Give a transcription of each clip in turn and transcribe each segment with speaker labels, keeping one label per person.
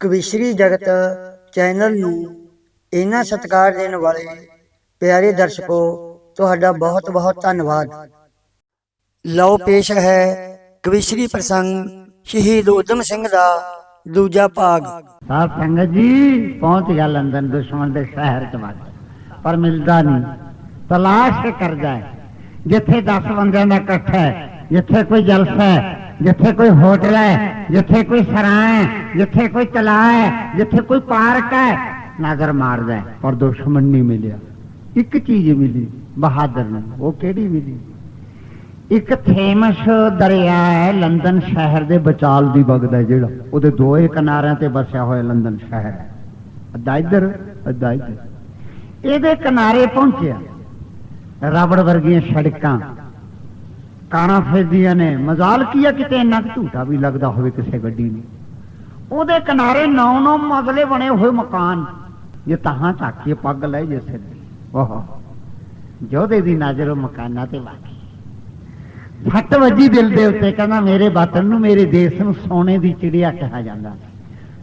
Speaker 1: ਕਵਿਸ਼ਰੀ ਜਗਤ ਚੈਨਲ ਨੂੰ ਇੰਨਾ ਸਤਿਕਾਰ ਦੇਣ ਵਾਲੇ ਪਿਆਰੇ ਦਰਸ਼ਕੋ, ਤੁਹਾਡਾ ਬਹੁਤ ਬਹੁਤ ਧੰਨਵਾਦ। ਲਓ, ਪੇਸ਼ ਹੈ ਕਵਿਸ਼ਰੀ ਪ੍ਰਸੰਗ ਸ਼ਹੀਦ ਊਧਮ ਸਿੰਘ ਦਾ ਦੂਜਾ ਭਾਗ।
Speaker 2: ਸਾਧ ਸੰਗਤ ਜੀ, ਪਹੁੰਚ ਗਿਆ ਲੰਡਨ ਦੁਸ਼ਮਣ ਦੇ ਸ਼ਹਿਰ ਚ ਵੜ ਪਰ ਮਿਲਦਾ ਨਹੀਂ। ਤਲਾਸ਼ ਕਰ ਜਾਏ ਜਿੱਥੇ 10 ਬੰਦਿਆਂ ਦਾ ਇਕੱਠ ਹੈ, ਜਿੱਥੇ ਕੋਈ ਜਲਸਾ ਹੈ ਜਿੱਥੇ ਕੋਈ ਹੋਟਲ ਹੈ, ਜਿੱਥੇ ਕੋਈ ਸਰਾਂ ਹੈ, ਜਿੱਥੇ ਕੋਈ ਤਲਾਅ ਹੈ, ਜਿੱਥੇ ਕੋਈ ਪਾਰਕ ਹੈ ਨਜ਼ਰ ਮਾਰਦਾ ਪਰ ਦੁਸ਼ਮਣ ਨਹੀਂ ਮਿਲਿਆ। ਇੱਕ ਚੀਜ਼ ਮਿਲੀ, ਬਹਾਦਰ ਨੂੰ, ਉਹ ਕਿਹੜੀ ਮਿਲੀ? ਇੱਕ ਥੇਮਸ ਦਰਿਆ ਹੈ ਲੰਡਨ ਸ਼ਹਿਰ ਦੇ ਵਿਚਾਲ ਦੀ ਵਗਦਾ ਜਿਹੜਾ। ਉਹਦੇ ਦੋਏ ਕਿਨਾਰਿਆਂ ਤੇ ਵਸਿਆ ਹੋਇਆ ਲੰਡਨ ਸ਼ਹਿਰ ਹੈ। ਅੱਧਾ ਇੱਧਰ ਅੱਧਾ ਇੱਧਰ। ਇਹਦੇ ਕਿਨਾਰੇ ਪਹੁੰਚਿਆ। ਰਬੜ ਵਰਗੀਆਂ ਸੜਕਾਂ ਕਾਣਾ ਫੇਦੀਆਂ ਨੇ। ਮਜ਼ਾਲ ਕੀਆ ਕਿਤੇ? ਇੰਨਾ ਕੁ ਝੂਠਾ ਵੀ ਲੱਗਦਾ ਹੋਵੇ ਕਿਸੇ ਗੱਡੀ ਨੂੰ। ਉਹਦੇ ਕਿਨਾਰੇ ਨੌ ਨੌ ਮਜ਼ਲੇ ਬਣੇ ਹੋਏ ਮਕਾਨ। ਜੇ ਤਹਾਂ ਝਾਕੀਏ ਪੱਗ ਲੈ ਜੇ ਸਿਰ ਦੀ ਜੋਦੇ ਦੀ ਨਜ਼ਰ ਉਹ ਮਕਾਨਾਂ ਤੇ ਵਾਕੀ ਫੱਟ ਵੱਜੀ ਦਿਲ ਦੇ ਉੱਤੇ, ਕਹਿੰਦਾ, ਮੇਰੇ ਵਤਨ ਨੂੰ ਮੇਰੇ ਦੇਸ਼ ਨੂੰ ਸੋਨੇ ਦੀ ਚਿੜੀਆ ਕਿਹਾ ਜਾਂਦਾ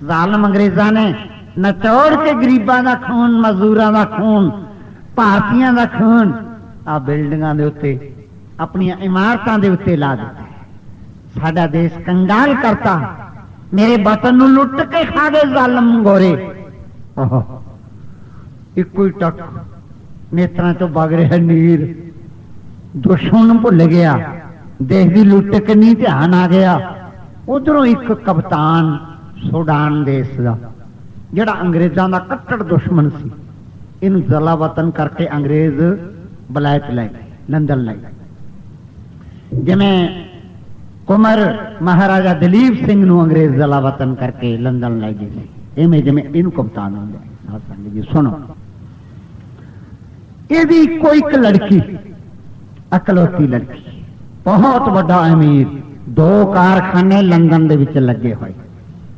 Speaker 2: ਜ਼ਾਲਮ ਅੰਗਰੇਜ਼ਾਂ ਨੇ ਨਚੋੜ ਕੇ ਗਰੀਬਾਂ ਦਾ ਖੂਨ, ਮਜ਼ਦੂਰਾਂ ਦਾ ਖੂਨ, ਭਾਰਤੀਆਂ ਦਾ ਖੂਨ ਆ ਬਿਲਡਿੰਗਾਂ ਦੇ ਉੱਤੇ ਆਪਣੀਆਂ ਇਮਾਰਤਾਂ ਦੇ ਉੱਤੇ ਲਾ ਦਿੱਤਾ। ਸਾਡਾ ਦੇਸ਼ ਕੰਗਾਲ ਕਰਤਾ। ਮੇਰੇ ਵਤਨ ਨੂੰ ਲੁੱਟ ਕੇ ਖਾ ਗਏ ਜ਼ਾਲਮ ਗੋਰੇ ਇੱਕੋ ਹੀ ਟੱਕ ਨੇਤਰਾਂ ਤੋਂ ਵਗ ਰਿਹਾ ਨੀਰ। ਦੁਸ਼ਮਣ ਨੂੰ ਭੁੱਲ ਗਿਆ। ਦੇਸ਼ ਦੀ ਲੁੱਟ ਕਿੰਨੀ ਧਿਆਨ ਆ ਗਿਆ। ਉਧਰੋਂ ਇੱਕ ਕਪਤਾਨ ਸੁਡਾਨ ਦੇਸ਼ ਦਾ, ਜਿਹੜਾ ਅੰਗਰੇਜ਼ਾਂ ਦਾ ਕੱਟੜ ਦੁਸ਼ਮਣ ਸੀ। ਇਹਨੂੰ ਜ਼ਲਾ ਵਤਨ ਕਰਕੇ ਅੰਗਰੇਜ਼ ਬਲਾਇਤ ਲੈ ਗਏ ਲੰਡਨ ਲੈ ਗਏ। ਜਿਵੇਂ ਕੁਮਰ ਮਹਾਰਾਜਾ ਦਲੀਪ ਸਿੰਘ ਨੂੰ ਅੰਗਰੇਜ਼ ਜ਼ਲਾ ਵਤਨ ਕਰਕੇ ਲੰਡਨ ਲੈ ਗਏ ਸੀ। ਐਵੇਂ ਜਿਵੇਂ ਇਹਨੂੰ ਕਪਤਾਨ ਹੁੰਦਾ ਸਾਧ ਸੰਗਤ ਜੀ, ਸੁਣੋ। ਇਹਦੀ ਕੋਈ ਇੱਕ ਲੜਕੀ, ਅਕਲੌਤੀ ਲੜਕੀ, ਬਹੁਤ ਵੱਡਾ ਅਮੀਰ, ਦੋ ਕਾਰਖਾਨੇ ਲੰਡਨ ਦੇ ਵਿੱਚ ਲੱਗੇ ਹੋਏ।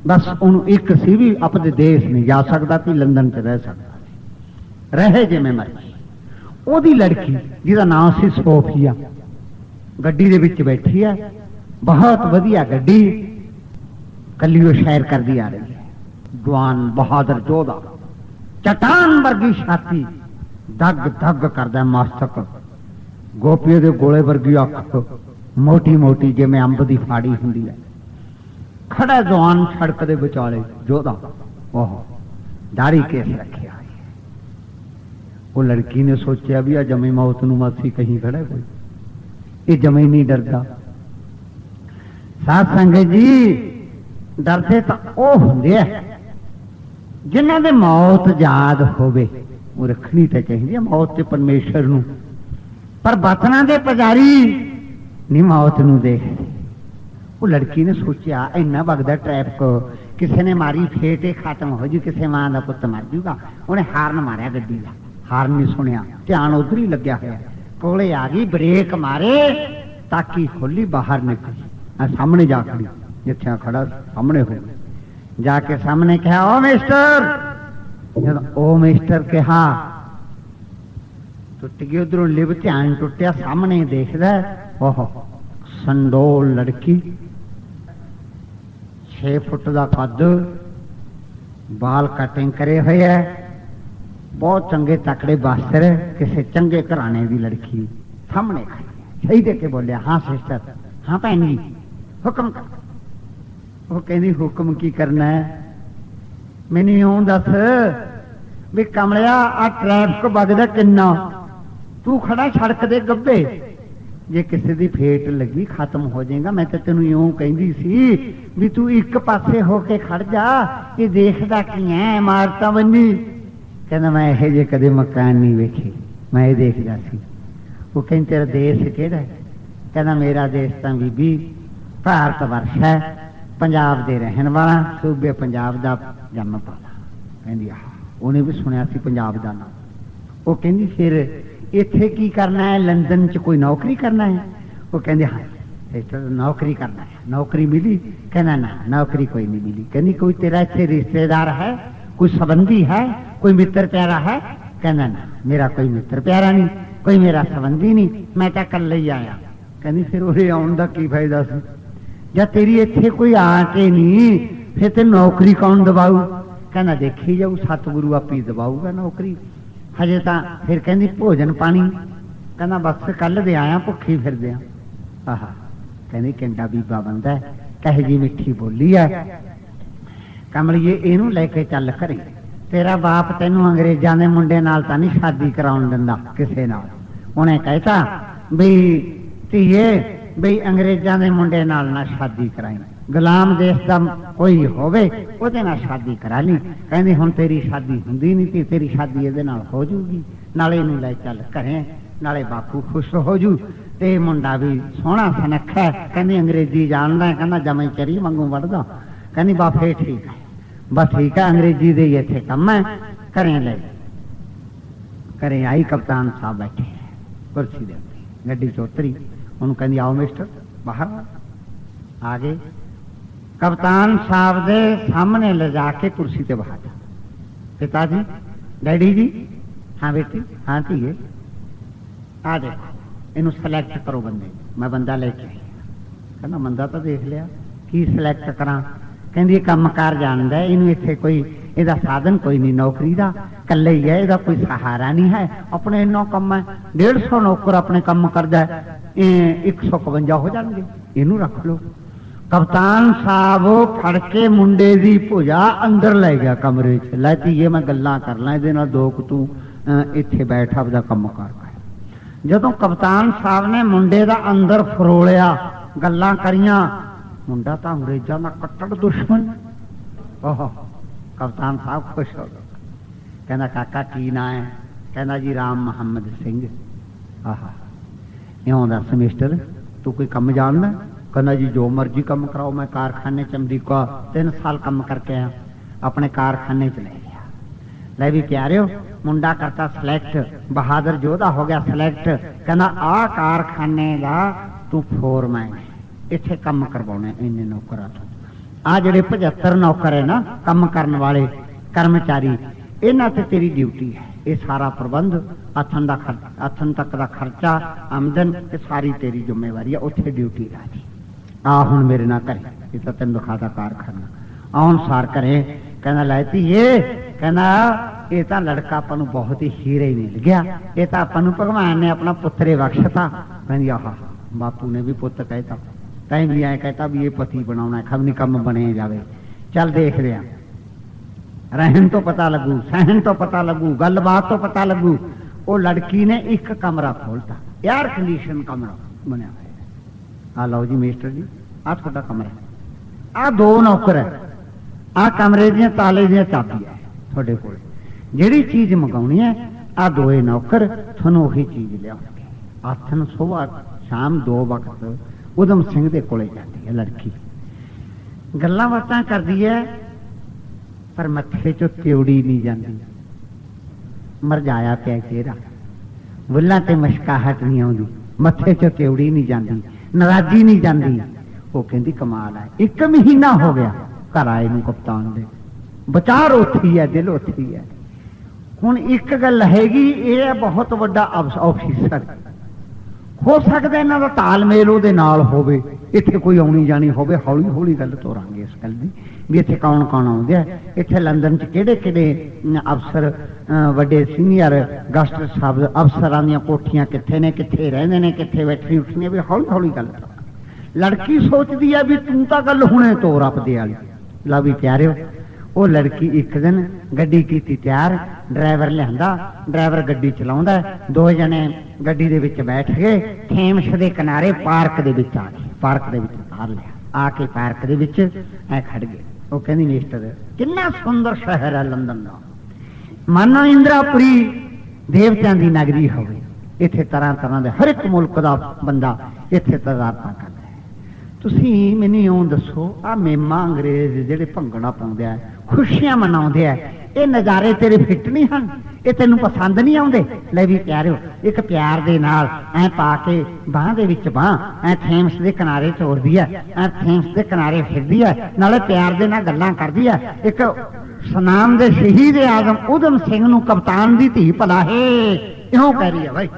Speaker 2: ਬਸ ਉਹਨੂੰ ਇੱਕ ਸੀ ਵੀ ਆਪਣੇ ਦੇਸ਼ ਨਹੀਂ ਜਾ ਸਕਦਾ ਤੇ ਲੰਡਨ 'ਚ ਰਹਿ ਸਕਦਾ ਰਹੇ ਜਿਵੇਂ ਮਰਜ਼ੀ। ਉਹਦੀ ਲੜਕੀ, ਜਿਹਦਾ ਨਾਮ ਸੀ ਸੋਫੀਆ। ਗੱਡੀ ਦੇ ਵਿੱਚ ਬੈਠੀ ਹੈ ਬਹੁਤ ਵਧੀਆ ਗੱਡੀ। ਕੱਲੀ ਉਹ ਸ਼ਹਿਰ ਕਰਦੀ ਆ ਰਹੀ ਹੈ। ਜਵਾਨ ਬਹਾਦਰ ਜੋਧਾ। ਚਟਾਨ ਵਰਗੀ ਛਾਤੀ। ਦਗ ਦਗ ਕਰਦਾ ਮਸਤਕ ਗੋਪੀਏ ਦੇ ਗੋਲੇ ਵਰਗੀ ਅੱਖ ਮੋਟੀ ਮੋਟੀ ਜਿਵੇਂ ਅੰਬ ਦੀ ਫਾੜੀ ਹੁੰਦੀ ਹੈ। ਖੜਾ ਜਵਾਨ ਸੜਕ ਦੇ ਵਿਚਾਲੇ ਜੋਧਾ। ਉਹ ਦਾੜੀ ਕੇਸ ਰੱਖਿਆ ਉਹ ਲੜਕੀ ਨੇ ਸੋਚਿਆ ਵੀ ਆ ਜਮੇ ਮੌਤ ਨੂੰ ਮਾਸੀ ਕਹੀਂ ਖੜਾ ਕੋਈ। ਇਹ ਜਮੇ ਨਹੀਂ ਡਰਦਾ। ਸਾਧ ਸੰਗਤ ਜੀ, ਡਰਦੇ ਤਾਂ ਉਹ ਹੁੰਦੇ ਆ, ਜਿਨ੍ਹਾਂ ਦੇ ਮੌਤ ਯਾਦ ਹੋਵੇ। ਉਹ ਰੱਖਣੀ ਤਾਂ ਚਾਹੀਦੀ ਹੈ ਮੌਤ ਤੇ ਪਰਮੇਸ਼ਰ ਨੂੰ। ਪਰ ਬਤਨਾਂ ਦੇ ਪੁਜਾਰੀ ਨਹੀਂ ਮੌਤ ਨੂੰ ਦੇਖਦੇ। ਉਹ ਲੜਕੀ ਨੇ ਸੋਚਿਆ, ਇੰਨਾ ਵਗਦਾ ਟ੍ਰੈਫਿਕ ਕਿਸੇ ਨੇ ਮਾਰੀ ਫੇਟੇ ਖਤਮ ਹੋ ਜੂ, ਕਿਸੇ ਮਾਂ ਦਾ ਪੁੱਤ ਮਰ ਜੂਗਾ। ਉਹਨੇ ਹਾਰਨ ਮਾਰਿਆ ਗੱਡੀ ਦਾ। ਹਾਰਨ ਨਹੀਂ ਸੁਣਿਆ। ਧਿਆਨ ਉਧਰ ਹੀ ਲੱਗਿਆ ਹੋਇਆ। ਕੋਲੇ ਆ ਗਈ, ਬ੍ਰੇਕ ਮਾਰੇ, ਤਾਕੀ ਖੋਲੀ, ਬਾਹਰ ਨਿਕਲੀ। ਆ ਸਾਹਮਣੇ ਜਾ ਖੜੀ, ਜਿੱਥੇ ਖੜਾ ਸਾਹਮਣੇ ਹੋ ਜਾ ਕੇ ਸਾਹਮਣੇ ਕਿਹਾ, ਓ ਮਿਸਟਰ ਜਦੋਂ ਓ ਮਿਸਟਰ ਕਿਹਾ, ਟੁੱਟ ਗਈ, ਉਧਰੋਂ ਲਿਵ ਧਿਆਨ ਟੁੱਟਿਆ, ਸਾਹਮਣੇ ਦੇਖਦਾ ਓਹ, ਸੰਡੋਲ ਲੜਕੀ 6 ਫੁੱਟ ਦਾ ਕੱਦ ਬਾਲ ਕਟਿੰਗ ਕਰੇ ਹੋਏ ਐ ਬਹੁਤ ਚੰਗੇ ਤਕੜੇ ਬਾਸਰ ਕਿਸੇ ਚੰਗੇ ਘਰਾਣੇ ਦੀ ਲੜਕੀ ਸਾਹਮਣੇ ਖੜੀ ਸਹੀ ਦੇ ਕੇ ਬੋਲਿਆ, ਹਾਂ, ਸਿਸਟਰ, ਹਾਂ ਭੈਣ ਜੀ, ਹੁਕਮ ਕਰ। ਉਹ ਕਹਿੰਦੀ, ਹੁਕਮ ਕੀ ਕਰਨਾ ਹੈ? ਮੈਨੂੰ ਇਉਂ ਦੱਸ ਵੀ ਕਮਲਿਆ ਆ ਟ੍ਰੈਫਿਕ ਵੱਗਦਾ ਕਿੰਨਾ? ਤੂੰ ਖੜਾ ਸੜਕ ਦੇ ਗੱਬੇ। ਜੇ ਕਿਸੇ ਦੀ ਫੇਟ ਲੱਗੀ, ਖਤਮ ਹੋ ਜਾਏਗਾ। ਮੈਂ ਤਾਂ ਤੈਨੂੰ ਇਉਂ ਕਹਿੰਦੀ ਸੀ ਵੀ ਤੂੰ ਇੱਕ ਪਾਸੇ ਹੋ ਕੇ ਖੜ ਜਾ ਇਹ ਦੇਖਦਾ ਕੀ ਐ ਇਮਾਰਤਾਂ ਬੰਨੀ। ਕਹਿੰਦਾ, ਮੈਂ ਇਹੋ ਜਿਹੇ ਕਦੇ ਮਕਾਨ ਨਹੀਂ ਵੇਖੇ। ਮੈਂ ਇਹ ਦੇਖਦਾ ਸੀ। ਉਹ ਕਹਿੰਦੀ, ਤੇਰਾ ਦੇਸ਼ ਕਿਹੜਾ ਕਹਿੰਦਾ, ਮੇਰਾ ਦੇਸ਼ ਤਾਂ ਬੀਬੀ ਭਾਰਤ ਵਰਸ਼ ਹੈ। ਪੰਜਾਬ ਦੇ ਰਹਿਣ ਵਾਲਾ, ਸੂਬੇ ਪੰਜਾਬ ਦਾ ਜਨਮ ਪਾਲਾ ਕਹਿੰਦੀ ਆ ਉਹਨੇ ਵੀ ਸੁਣਿਆ ਸੀ ਪੰਜਾਬ ਦਾ ਨਾਮ। ਉਹ ਕਹਿੰਦੀ, ਫਿਰ ਇੱਥੇ ਕੀ ਕਰਨਾ ਹੈ? ਲੰਡਨ 'ਚ ਕੋਈ ਨੌਕਰੀ ਕਰਨਾ ਹੈ? ਉਹ ਕਹਿੰਦੇ, ਹਾਂ, ਇੱਥੇ ਨੌਕਰੀ ਕਰਨਾ ਹੈ। ਨੌਕਰੀ ਮਿਲੀ? ਕਹਿੰਦਾ, ਨਾ, ਨੌਕਰੀ ਕੋਈ ਨਹੀਂ ਮਿਲੀ। ਕਹਿੰਦੀ, ਕੋਈ ਤੇਰਾ ਇੱਥੇ ਰਿਸ਼ਤੇਦਾਰ ਹੈ? ਕੋਈ ਸੰਬੰਧੀ ਹੈ? ਕੋਈ ਮਿੱਤਰ ਪਿਆਰਾ ਹੈ ਕਹਿੰਦਾ ਨਾ ਮੇਰਾ ਕੋਈ ਮਿੱਤਰ ਪਿਆਰਾ ਨਹੀਂ ਕੋਈ ਮੇਰਾ ਸੰਬੰਧੀ ਨਹੀਂ ਮੈਂ ਤਾਂ ਇਕੱਲੇ ਹੀ ਆਇਆ ਕਹਿੰਦੀ ਫਿਰ ਉਹਦੇ ਆਉਣ ਦਾ ਕੀ ਫਾਇਦਾ ਸੀ ਜਾਂ ਤੇਰੀ ਇੱਥੇ ਕੋਈ ਆ ਕੇ ਨਹੀਂ ਫਿਰ ਤੇ ਨੌਕਰੀ ਕੌਣ ਦਵਾਊ ਕਹਿੰਦਾ ਦੇਖੀ ਜਾਊ ਸਤਿਗੁਰੂ ਆਪੀ ਦਵਾਊਗਾ ਨੌਕਰੀ ਹਜੇ ਤਾਂ ਫਿਰ ਕਹਿੰਦੀ ਭੋਜਨ ਪਾਣੀ ਕਹਿੰਦਾ ਬਸ ਕੱਲ ਦੇ ਆਇਆ ਭੁੱਖੀ ਫਿਰਦੇ ਆ ਆਹਾ ਕਹਿੰਦੀ ਕਿੰਡਾ ਬੀਬਾ ਬੰਦਾ ਹੈ, ਕਹੇ ਜੀ ਮਿੱਠੀ ਬੋਲੀ ਹੈ ਕਮਲੀਏ ਇਹਨੂੰ ਲੈ ਕੇ ਚੱਲ ਘਰੇ ਤੇਰਾ ਬਾਪ ਤੈਨੂੰ ਅੰਗਰੇਜ਼ਾਂ ਦੇ ਮੁੰਡੇ ਨਾਲ ਤਾਂ ਨਹੀਂ ਸ਼ਾਦੀ ਕਰਾਉਣ ਦਿੰਦਾ, ਕਿਸੇ ਨਾਲ। ਉਹਨੇ ਕਹਿਤਾ ਵੀ ਧੀਏ, ਵੀ ਅੰਗਰੇਜ਼ਾਂ ਦੇ ਮੁੰਡੇ ਨਾਲ ਨਾ ਸ਼ਾਦੀ ਕਰਾਈ। ਗੁਲਾਮ ਦੇਸ਼ ਦਾ ਕੋਈ ਹੋਵੇ, ਉਹਦੇ ਨਾਲ ਸ਼ਾਦੀ ਕਰਾ ਲਈ। ਕਹਿੰਦੀ, ਹੁਣ ਤੇਰੀ ਸ਼ਾਦੀ ਹੁੰਦੀ ਨਹੀਂ ਤੇ ਤੇਰੀ ਸ਼ਾਦੀ ਇਹਦੇ ਨਾਲ ਹੋ ਜੂਗੀ ਨਾਲੇ ਇਹਨੂੰ ਲੈ ਚੱਲ ਘਰੇ, ਨਾਲੇ ਬਾਪੂ ਖੁਸ਼ ਹੋ ਜੂ ਤੇ ਮੁੰਡਾ ਵੀ ਸੋਹਣਾ ਸੁਨੱਖਾ ਹੈ। ਕਹਿੰਦੀ, ਅੰਗਰੇਜ਼ੀ ਜਾਣਦਾ ਕਹਿੰਦਾ, ਜਮੇ ਚਰੀ ਵਾਂਗੂ ਵੜਦਾ ਕਹਿੰਦੀ, ਬਾਪੇ ਠੀਕ ਹੈ। ਬਸ ਠੀਕ ਹੈ ਅੰਗਰੇਜ਼ੀ ਦੇ ਹੀ ਇੱਥੇ ਕੰਮ ਹੈ ਘਰੇ ਲੈ ਘਰੇ ਆਈ ਕਪਤਾਨ ਸਾਹਿਬ ਬੈਠੇ ਕੁਰਸੀ ਦੇ ਉੱਤੇ। ਗੱਡੀ ਚ ਉਤਰੀ। ਉਹਨੂੰ ਕਹਿੰਦੀ, ਆਓ ਮਿਸਟਰ ਬਾਹਰ ਆ ਗਏ। ਕਪਤਾਨ ਸਾਹਿਬ ਦੇ ਸਾਹਮਣੇ ਲਿਜਾ ਕੇ ਕੁਰਸੀ ਤੇ ਬਿਠਾ ਦਿੱਤਾ ਪਿਤਾ ਜੀ, ਡੈਡੀ ਜੀ? ਹਾਂ ਬੇਟੀ, ਹਾਂ ਧੀਏ। ਆ ਦੇਖੋ, ਇਹਨੂੰ ਸਿਲੈਕਟ ਕਰੋ ਬੰਦੇ ਮੈਂ ਬੰਦਾ ਲੈ ਕੇ ਆਈ ਕਹਿੰਦਾ, ਬੰਦਾ ਤਾਂ ਦੇਖ ਲਿਆ। ਕੀ ਸਿਲੈਕਟ ਕਰਾਂ? ਕਹਿੰਦੀ ਇਹ ਕੰਮਕਾਰ ਜਾਣਦਾ ਇਹਨੂੰ ਇੱਥੇ ਕੋਈ ਇਹਦਾ ਸਾਧਨ ਕੋਈ ਨਹੀਂ ਨੌਕਰੀ ਦਾ। ਇਕੱਲੇ ਹੀ ਹੈ ਇਹਦਾ ਕੋਈ ਸਹਾਰਾ ਨਹੀਂ ਹੈ। ਆਪਣੇ ਇੰਨਾ ਕੰਮ ਹੈ 150 ਨੌਕਰ ਆਪਣੇ ਕੰਮ ਕਰਦਾ ਹੈ ਇਹ 151 ਹੋ ਜਾਣਗੇ। ਇਹਨੂੰ ਰੱਖ ਲਓ। ਕਪਤਾਨ ਸਾਹਿਬ ਫੜ ਕੇ ਮੁੰਡੇ ਦੀ ਭੁਜਾ ਅੰਦਰ ਲੈ ਗਿਆ ਕਮਰੇ 'ਚ। ਲੈ ਧੀਏ ਮੈਂ ਗੱਲਾਂ ਕਰ ਲਾਂ ਇਹਦੇ ਨਾਲ ਦੋ ਕੁ ਤੂੰ ਅਹ, ਇੱਥੇ ਬੈਠ ਆਪਦਾ ਕੰਮ ਕਰ ਕਰ। ਜਦੋਂ ਕਪਤਾਨ ਸਾਹਿਬ ਨੇ ਮੁੰਡੇ ਦਾ ਅੰਦਰ ਫਰੋਲਿਆ ਗੱਲਾਂ ਕਰੀਆਂ ਮੁੰਡਾ ਤਾਂ ਅੰਗਰੇਜ਼ਾਂ ਦਾ ਕੱਟੜ ਦੁਸ਼ਮਣ। ਓਹ, ਕਪਤਾਨ ਸਾਹਿਬ ਖੁਸ਼ ਹੋ ਗਏ। ਕਹਿੰਦਾ, ਕਾਕਾ, ਕੀ ਨਾਂ ਹੈ? ਕਹਿੰਦਾ, ਜੀ, ਰਾਮ ਮੁਹੰਮਦ ਸਿੰਘ। ਆਹਾ, ਇਉਂ ਦੱਸ ਮਿਸਟਰ, ਤੂੰ ਕੋਈ ਕੰਮ ਜਾਣਦਾ? ਕਹਿੰਦਾ, ਜੀ, ਜੋ ਮਰਜ਼ੀ ਕੰਮ ਕਰਾਓ, ਮੈਂ ਕਾਰਖਾਨੇ ਚ ਅਮਰੀਕਾ 3 ਸਾਲ ਕੰਮ ਕਰਕੇ ਆਇਆ। ਆਪਣੇ ਕਾਰਖਾਨੇ ਚ ਲੈ ਗਿਆ। ਲੈ ਵੀ ਪਿਆਰਿਓ ਮੁੰਡਾ ਕਰਤਾ ਸਿਲੈਕਟ, ਬਹਾਦਰ ਜੋਧਾ ਹੋ ਗਿਆ ਸਿਲੈਕਟ। ਕਹਿੰਦਾ, ਆਹ ਕਾਰਖਾਨੇ ਦਾ ਤੂੰ ਫੋਰਮੈਨ ਹੈ। ਇੱਥੇ ਕੰਮ ਕਰਵਾਉਣਾ, ਇੰਨੇ ਨੌਕਰਾਂ ਤੋਂ। ਆ ਜਿਹੜੇ 75 ਨੌਕਰ ਹੈ ਨਾ, ਕੰਮ ਕਰਨ ਵਾਲੇ, ਕਰਮਚਾਰੀ, ਇਹਨਾਂ ਤੇ ਤੇਰੀ ਡਿਊਟੀ ਹੈ। ਇਹ ਸਾਰਾ ਪ੍ਰਬੰਧ, ਆਥਣ ਦਾ ਖਰਚ ਆਥਣ ਤੱਕ ਦਾ ਖਰਚਾ, ਆਮਦਨ, ਇਹ ਸਾਰੀ ਤੇਰੀ ਜ਼ਿੰਮੇਵਾਰੀ ਹੈ, ਉੱਥੇ ਡਿਊਟੀ ਲਾ ਆ ਹੁਣ ਮੇਰੇ ਨਾਲ ਕਰੇ, ਇਹ ਤਾਂ ਤੈਨੂੰ ਦਿਖਾਦਾ ਕਾਰਖਾਨਾ ਆਉਣ ਸਾਰ ਕਰੇ, ਕਹਿੰਦਾ, ਲੈ ਧੀਏ, ਕਹਿੰਦਾ, ਇਹ ਤਾਂ ਲੜਕਾ ਆਪਾਂ ਨੂੰ ਬਹੁਤ ਹੀ ਹੀਰੇ ਹੀ ਮਿਲ ਗਿਆ। ਇਹ ਤਾਂ ਆਪਾਂ ਨੂੰ ਭਗਵਾਨ ਨੇ ਆਪਣਾ ਪੁੱਤਰੇ ਬਖਸ਼ਤਾ। ਕਹਿੰਦੀ, ਆਹਾ, ਬਾਪੂ ਨੇ ਵੀ ਪੁੱਤ ਕਹਿਤਾ। ਤੈਂ ਵੀ ਐ ਕਹਿਤਾ ਵੀ ਇਹ ਪਤੀ ਬਣਾਉਣਾ ਖਬ ਕੰਮ ਬਣੇ ਜਾਵੇ। ਚੱਲ ਦੇਖਦੇ ਆ ਰਹਿਣ ਤੋਂ ਪਤਾ ਲੱਗੂ, ਸਹਿਣ ਤੋਂ ਪਤਾ ਲੱਗੂ, ਗੱਲਬਾਤ ਤੋਂ ਪਤਾ ਲੱਗੂ। ਉਹ ਲੜਕੀ ਨੇ ਇੱਕ ਕਮਰਾ ਖੋਲਤਾ 에ਅਰ ਕੰਡੀਸ਼ਨ ਕਮਰਾ ਬਣਿਆ ਹੋਇਆ ਆ ਲਓ ਜੀ ਮਿਸਟਰ ਜੀ ਆ ਤੁਹਾਡਾ ਕਮਰਾ ਆ ਦੋ ਨੌਕਰ ਹੈ। ਆ ਕਮਰੇ ਦੀਆਂ ਤਾਲੇ ਦੀਆਂ ਚਾਬੀਆਂ ਤੁਹਾਡੇ ਕੋਲ। ਜਿਹੜੀ ਚੀਜ਼ ਮੰਗਾਉਣੀ ਹੈ ਆ ਦੋਏ ਨੌਕਰ ਤੁਹਾਨੂੰ ਉਹੀ ਚੀਜ਼ ਲਿਆਉਣਗੇ। ਆਥਨ ਸਵੇਰ ਸ਼ਾਮ ਦੋ ਵਕਤ ਉਦਮ ਸਿੰਘ ਦੇ ਕੋਲੇ ਜਾਂਦੀ ਹੈ ਲੜਕੀ। ਗੱਲਾਂ ਬਾਤਾਂ ਕਰਦੀ ਹੈ, ਪਰ ਮੱਥੇ ਚੋਂ ਤਿਉੜੀ ਨਹੀਂ ਜਾਂਦੀ। ਮਰਜਾਇਆ ਪਿਆ ਚਿਹਰਾ ਬੁੱਲਾਂ ਤੇ ਮਸ਼ਕਾਹਟ ਨਹੀਂ ਆਉਂਦੀ। ਮੱਥੇ ਚੋਂ ਤਿਉੜੀ ਨਹੀਂ ਜਾਂਦੀ। ਨਾਰਾਜ਼ੀ ਨਹੀਂ ਜਾਂਦੀ। ਉਹ ਕਹਿੰਦੀ, ਕਮਾਲ ਹੈ। ਇੱਕ ਮਹੀਨਾ ਹੋ ਗਿਆ। ਘਰ ਆਏ ਨੂੰ ਕਪਤਾਨ ਦੇ। ਵਿਚਾਰ ਉੱਥੇ ਹੈ, ਦਿਲ ਉੱਥੇ ਹੈ। ਹੁਣ ਇੱਕ ਗੱਲ ਹੈਗੀ, ਇਹ ਹੈ ਬਹੁਤ ਵੱਡਾ ਆਫੀਸਰ ਹੋ ਸਕਦਾ ਇਹਨਾਂ ਦਾ ਤਾਲਮੇਲ ਉਹਦੇ ਨਾਲ ਹੋਵੇ। ਇੱਥੇ ਕੋਈ ਆਉਣੀ ਜਾਣੀ ਹੋਵੇ ਹੌਲੀ ਹੌਲੀ ਗੱਲ ਤੋਰਾਂਗੇ ਇਸ ਗੱਲ ਦੀ ਵੀ ਇੱਥੇ ਕੌਣ ਕੌਣ ਆਉਂਦੇ ਆ। ਇੱਥੇ ਲੰਡਨ 'ਚ ਕਿਹੜੇ ਕਿਹੜੇ ਅਫਸਰ ਅਮ, ਵੱਡੇ ਸੀਨੀਅਰ ਗਸਟ ਸਾਹਿਬ ਅਫਸਰਾਂ ਦੀਆਂ ਕੋਠੀਆਂ ਕਿੱਥੇ ਨੇ ਕਿੱਥੇ ਰਹਿੰਦੇ ਨੇ ਕਿੱਥੇ ਬੈਠੀ ਉੱਠੀਆਂ ਵੀ ਹੌਲੀ ਹੌਲੀ ਗੱਲ ਤੋਰਾਂਗੇ। ਲੜਕੀ ਸੋਚਦੀ ਹੈ ਵੀ ਤੂੰ ਤਾਂ ਗੱਲ ਹੁਣੇ ਤੋਰ ਆਪਦੇ ਵਾਲੀ। ਲਾ ਵੀ ਪਿਆਰਿਓ ਉਹ ਲੜਕੀ ਇੱਕ ਦਿਨ ਗੱਡੀ ਕੀਤੀ ਤਿਆਰ, ਡਰਾਈਵਰ ਲਿਆਂਦਾ, ਡਰਾਈਵਰ ਗੱਡੀ ਚਲਾਉਂਦਾ, ਦੋ ਜਣੇ ਗੱਡੀ ਦੇ ਵਿੱਚ ਬੈਠ ਗਏ ਥੇਮਸ ਦੇ ਕਿਨਾਰੇ ਪਾਰਕ ਦੇ ਵਿੱਚ ਆ ਗਏ। ਪਾਰਕ ਦੇ ਵਿੱਚ ਉਤਾਰ ਲਿਆ। ਆ ਕੇ ਪਾਰਕ ਦੇ ਵਿੱਚ ਐ ਖੜ ਗਏ। ਉਹ ਕਹਿੰਦੀ, ਮਿਸਟਰ, ਕਿੰਨਾ ਸੁੰਦਰ ਸ਼ਹਿਰ ਹੈ ਲੰਡਨ ਦਾ। ਮਾਨੋ ਇੰਦਰਾਪੁਰੀ ਦੇਵਤਿਆਂ ਦੀ ਨਗਰੀ ਹੋਵੇ। ਇੱਥੇ ਤਰ੍ਹਾਂ ਤਰ੍ਹਾਂ ਦੇ ਹਰ ਇੱਕ ਮੁਲਕ ਦਾ ਬੰਦਾ ਇੱਥੇ ਤਜ਼ਾਰਤਾਂ ਕਰਦਾ ਤੁਸੀਂ ਮੈਨੂੰ ਇਉਂ ਦੱਸੋ ਆ ਮੇਮਾ ਅੰਗਰੇਜ਼ ਜਿਹੜੇ ਭੰਗੜਾ ਪਾਉਂਦੇ ਆ ਖੁਸ਼ੀਆਂ ਮਨਾਉਂਦੇ ਆ। ਇਹ ਨਜ਼ਾਰੇ ਤੇਰੇ ਫਿੱਟ ਨਹੀਂ ਹਨ। ਇਹ ਤੈਨੂੰ ਪਸੰਦ ਨਹੀਂ ਆਉਂਦੇ। ਲੈ ਵੀ ਪਿਆਰਿਓ, ਇੱਕ ਪਿਆਰ ਦੇ ਨਾਲ ਐ ਪਾ ਕੇ ਬਾਹ ਦੇ ਵਿੱਚ ਬਾਹ, ਐ ਥੇਮਸ ਦੇ ਕਿਨਾਰੇ ਤੋਰਦੀ ਐ ਐ ਥੇਮਸ ਦੇ ਕਿਨਾਰੇ ਫਿਰਦੀ ਐ ਨਾਲੇ ਪਿਆਰ ਦੇ ਨਾਲ ਗੱਲਾਂ ਕਰਦੀ ਐ ਇੱਕ ਸਨਾਮ ਦੇ ਸ਼ਹੀਦ ਆਜ਼ਮ ਉਦਮ ਸਿੰਘ ਨੂੰ ਕਪਤਾਨ ਦੀ ਧੀ ਭਲਾ ਹੈ। ਇਉਂ ਕਹਿ ਰਹੀ ਹੈ ਬਾਈ।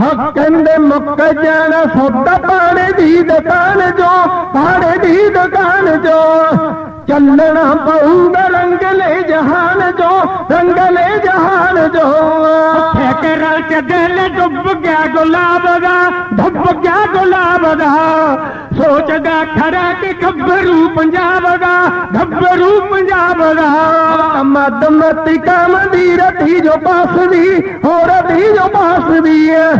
Speaker 3: ਹਾਂ ਕਹਿੰਦੇ ਮੁੱਕ ਜਾਣਾ, ਸੌਦਾ ਪਾੜੇ ਦੀ ਦੁਕਾਨ ਜੋ ਪਾੜੇ ਦੀ ਦੁਕਾਨ ਜੋ ਚੱਲਣਾ ਪਊਗਾ ਰੰਗਲੇ ਜਹਾਨ ਜੋ ਰੰਗਲੇ ਜਹਾਨ ਜੋ
Speaker 2: ਠੇਕਰਾਂ ਚ ਦਿਲ ਡੁੱਬ ਗਿਆ ਗੁਲਾਬ ਦਾ, ਡੁੱਬ ਗਿਆ ਗੁਲਾਬ ਦਾ। ਸੋਚਦਾ ਖੜਾ ਕਿ ਗੱਭਰੂ ਪੰਜਾਬ ਦਾ ਗੱਭਰੂ ਪੰਜਾਬ ਦਾ।
Speaker 3: ਮਦ ਮਤੀ ਕੰਮ ਦੀ ਰਤੀ ਜੋ ਪਾਸਦੀ ਹੋ ਰਤੀ ਜੋ ਪਾਸਦੀ ਐ।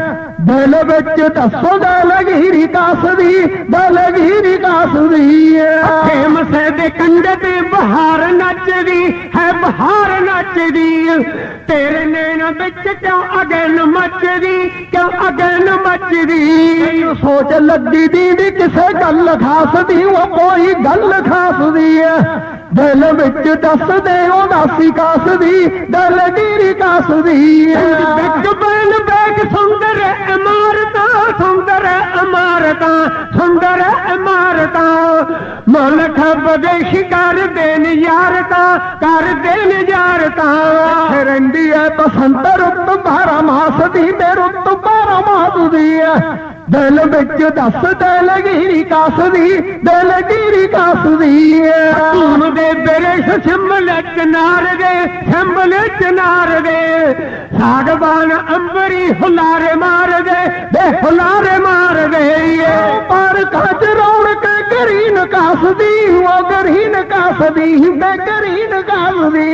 Speaker 3: ਦਿਲ ਵਿੱਚ ਦੱਸੋ ਦਲਗੀਰੀ ਕਾਸਦੀ ਦੀ ਕਾਸਦੀ ਐ
Speaker 2: ਫੇਮਸੇ ਦੇ ਕੰਡੇ ਤੇ ਬਹਾਰ ਨੱਚਦੀ ਹੈ ਬਹਾਰ ਨੱਚਦੀ। ਤੇਰੇ ਨੈਣ ਵਿੱਚ ਕਿਉਂ ਅਗਨ ਮੱਚਦੀ ਕਿਉਂ ਅਗਨ ਮੱਚਦੀ?
Speaker 3: ਸੋਚ ਲੱਗੀ ਦੀ ਦੀ ਕਿਸੇ ਗੱਲ ਖਾਸ ਦੀ ਉਹ ਕੋਈ ਗੱਲ ਖਾਸ ਦੀ ਐ। ਦਿਲ ਵਿੱਚ ਦੱਸ ਦੇ ਉਦਾਸੀ ਕਾਸ ਦੀ ਦਿਲ ਦੀ ਐ।
Speaker 2: ਬਿਗ ਬੈਨ ਬੈਗ ਸੁੰਦਰ ਇਮਾਰਤਾਂ सुंदर इमारत सुंदर अमारत कर देन
Speaker 3: करारता करारता रहंदी आहे रुत बारह मास दी रुत बारह मास दी है ਦਿਲ ਵਿੱਚ ਦੱਸ ਦਿਲ ਗੀਰੀ ਕਾਸ ਦੀ ਦਿਲ ਗੀਰੀ ਕਾਸ ਦੀ ਐ
Speaker 2: ਧੂਮ ਦੇ ਬਿਰਸ਼ ਸਿੰਬਲ ਚਨਾਰ ਦੇ ਸਿੰਬਲ ਚਨਾਰ ਦੇ। ਸਾਗਬਾਨ ਅੰਬਰੀ ਹੁਲਾਰੇ ਮਾਰ ਦੇ ਦੇ ਹੁਲਾਰੇ ਮਾਰ ਦੇ
Speaker 3: ਪਰ ਕੱਜ ਰੌਣਕ ਗਰੀਨ ਕਾਸਦੀ ਉਹ ਗਰੀਨ ਕਾਸਦੀ ਮੈਂ ਗਰੀਨ ਕਾਸਦੀ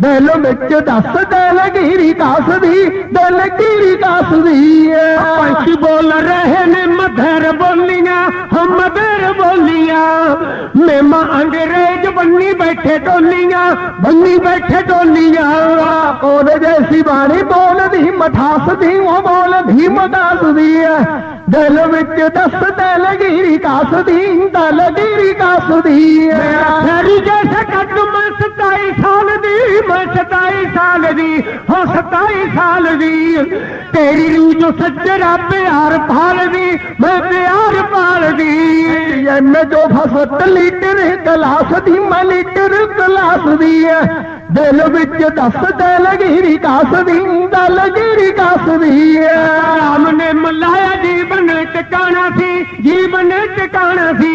Speaker 3: ਦਿਲ ਵਿੱਚ ਦੱਸ ਦਿਲ ਗੀਰੀ ਕਾਸਦੀ ਦਿਲ ਗੀਰੀ ਕਾਸਦੀ ਐ
Speaker 2: ਪੰਛੀ ਬੋਲ ਰਹੇ ਨੇ ਮਧਰ ਬੋਲੀਆਂ ਹਮ ਮਧਰ ਬੋਲੀਆਂ। ਮੇਮਾ ਅੰਗਰੇਜ਼ ਬੰਨੀ ਬੈਠੇ ਟੋਲੀਆਂ ਬੰਨੀ ਬੈਠੇ ਟੋਲੀਆਂ
Speaker 3: ਉਹਦੇ ਜੈਸੀ ਬਾਣੀ ਬੋਲਦੀ ਮਠਾਸਦੀ ਉਹ ਬੋਲਦੀ ਮਦਾਸਦੀ ਐ ਦਿਲ ਵਿੱਚ ਦੱਸ ਦਿਲ ਗੀਰੀ ਕਾਸਦੀ ਦਿਲ ਗੀਰੀ ਕਾਸਦੀ ਐ
Speaker 2: ਮੇਰੀ ਜੈਸੇ ਕੱਟ ਮੈਂ 27 ਸਾਲ ਦੀ ਮੈਂ 27 ਸਾਲ ਦੀ, ਹੋ 27 ਸਾਲ ਦੀ। ਤੇਰੀ ਰੂਹ ਜੋ ਸੱਜਰਾ ਪਿਆਰ ਪਾਲਦੀ ਮੈਂ ਪਿਆਰ ਪਾਲਦੀ
Speaker 3: ਮੈਂ ਜੋ ਫਸਟ ਲੀਟਰ ਗਲਾਸ ਦੀ ਮੈਂ ਲੀਟਰ, ਗਲਾਸ ਦੀ ਐ। ਦਿਲ ਵਿੱਚ ਦੱਸ ਦਿਲ ਗੀਰੀ ਕਾਸਦੀ ਦਿਲ ਗੀਰੀ ਕਾਸਦੀ ਐ
Speaker 2: ਰਾਮ ਨੇ ਮਲਾਇਆ ਜੀਵਨ ਟਿਕਾਣਾ ਸੀ ਜੀਵਨ ਟਿਕਾਣਾ ਸੀ।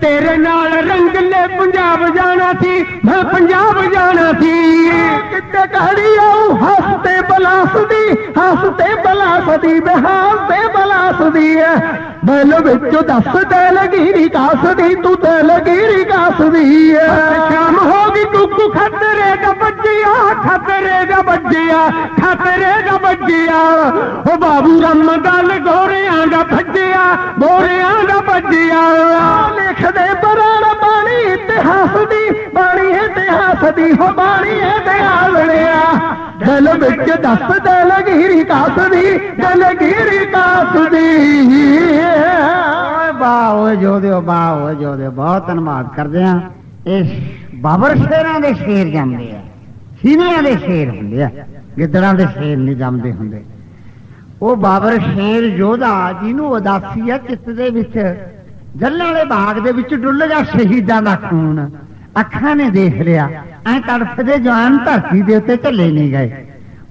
Speaker 2: ਤੇਰੇ ਨਾਲ ਰੰਗਲੇ ਪੰਜਾਬ ਜਾਣਾ ਸੀ ਮੈਂ ਪੰਜਾਬ ਜਾਣਾ ਸੀ।
Speaker 3: ਕਿਤੇ ਕਹੜੀ ਆਉ ਹੱਸਦੇ ਬਲਾਸਦੀ ਹੱਸਦੇ ਬਲਾਸਦੀ ਬਹਾਸਦੇ ਬਲਾਸਦੀ ਐ ਦਿਲ ਵਿੱਚ ਦੱਸ ਦਿਲ ਗੀਰੀ ਕਾਸਦੀ ਤੂੰ ਦਿਲ ਗੀਰੀ ਕਾਸਦੀ ਐ
Speaker 2: ਸ਼ਾਮ ਹੋ ਗਈ ਕੁੱਕੂ ਖਤਰੇ ਦਾ ਵੱਜਿਆ, ਖਤਰੇ ਦਾ ਵੱਜਿਆ, ਖਤਰੇ ਦਾ ਵੱਜਿਆ। ਉਹ ਬਾਬੂ ਰਮਦਾਲ ਗੋਰਿਆਂ ਦਾ ਭੱਜਿਆ ਗੋਰਿਆਂ ਦਾ ਭੱਜਿਆ।
Speaker 3: ਲਿਖਦੇ ਬਰਾੜ ਬਾਣੀ ਇਤਿਹਾਸ ਦੀ, ਬਾਣੀ ਇਤਿਹਾਸ ਦੀ, ਹੋ ਬਾਣੀ ਇਤਿਹਾਸ ਦਿਲ ਵਿੱਚ ਦੱਸ ਦਿਲ ਗੀਰੀ ਕਾਸਦੀ ਦਲਗੀਰੀ ਗੀਰੀ ਕਾਸਦੀ
Speaker 2: ਵਾਹ ਓਏ ਜੋਦਿਓ ਵਾਹ ਓਏ ਜੋਦਿਓ ਬਹੁਤ ਧੰਨਵਾਦ ਕਰਦੇ ਆ ਇਸ ਬਾਬਰ ਸ਼ੇਰਾਂ ਦੇ ਸ਼ੇਰ ਜੰਮਦੇ ਆ ਸੀਨੀਆਂ ਦੇ ਸ਼ੇਰ ਹੁੰਦੇ ਆ, ਗਿੱਦੜਾਂ ਦੇ ਸ਼ੇਰ ਨਹੀਂ ਜੰਮਦੇ ਹੁੰਦੇ। ਉਹ ਬਾਬਰ ਸ਼ੇਰ ਯੋਧਾ ਜਿਹਨੂੰ ਉਦਾਸੀ ਆ, ਚਿੱਤ ਦੇ ਵਿੱਚ ਜੱਲਾਂ ਵਾਲੇ ਬਾਗ ਦੇ ਵਿੱਚ ਡੁੱਲ ਗਿਆ, ਸ਼ਹੀਦਾਂ ਦਾ ਖੂਨ। ਅੱਖਾਂ ਨੇ ਦੇਖ ਲਿਆ, ਐ ਤੜਫਦੇ ਜਵਾਨ ਧਰਤੀ ਦੇ ਉੱਤੇ ਝੱਲੇ ਨਹੀਂ ਗਏ।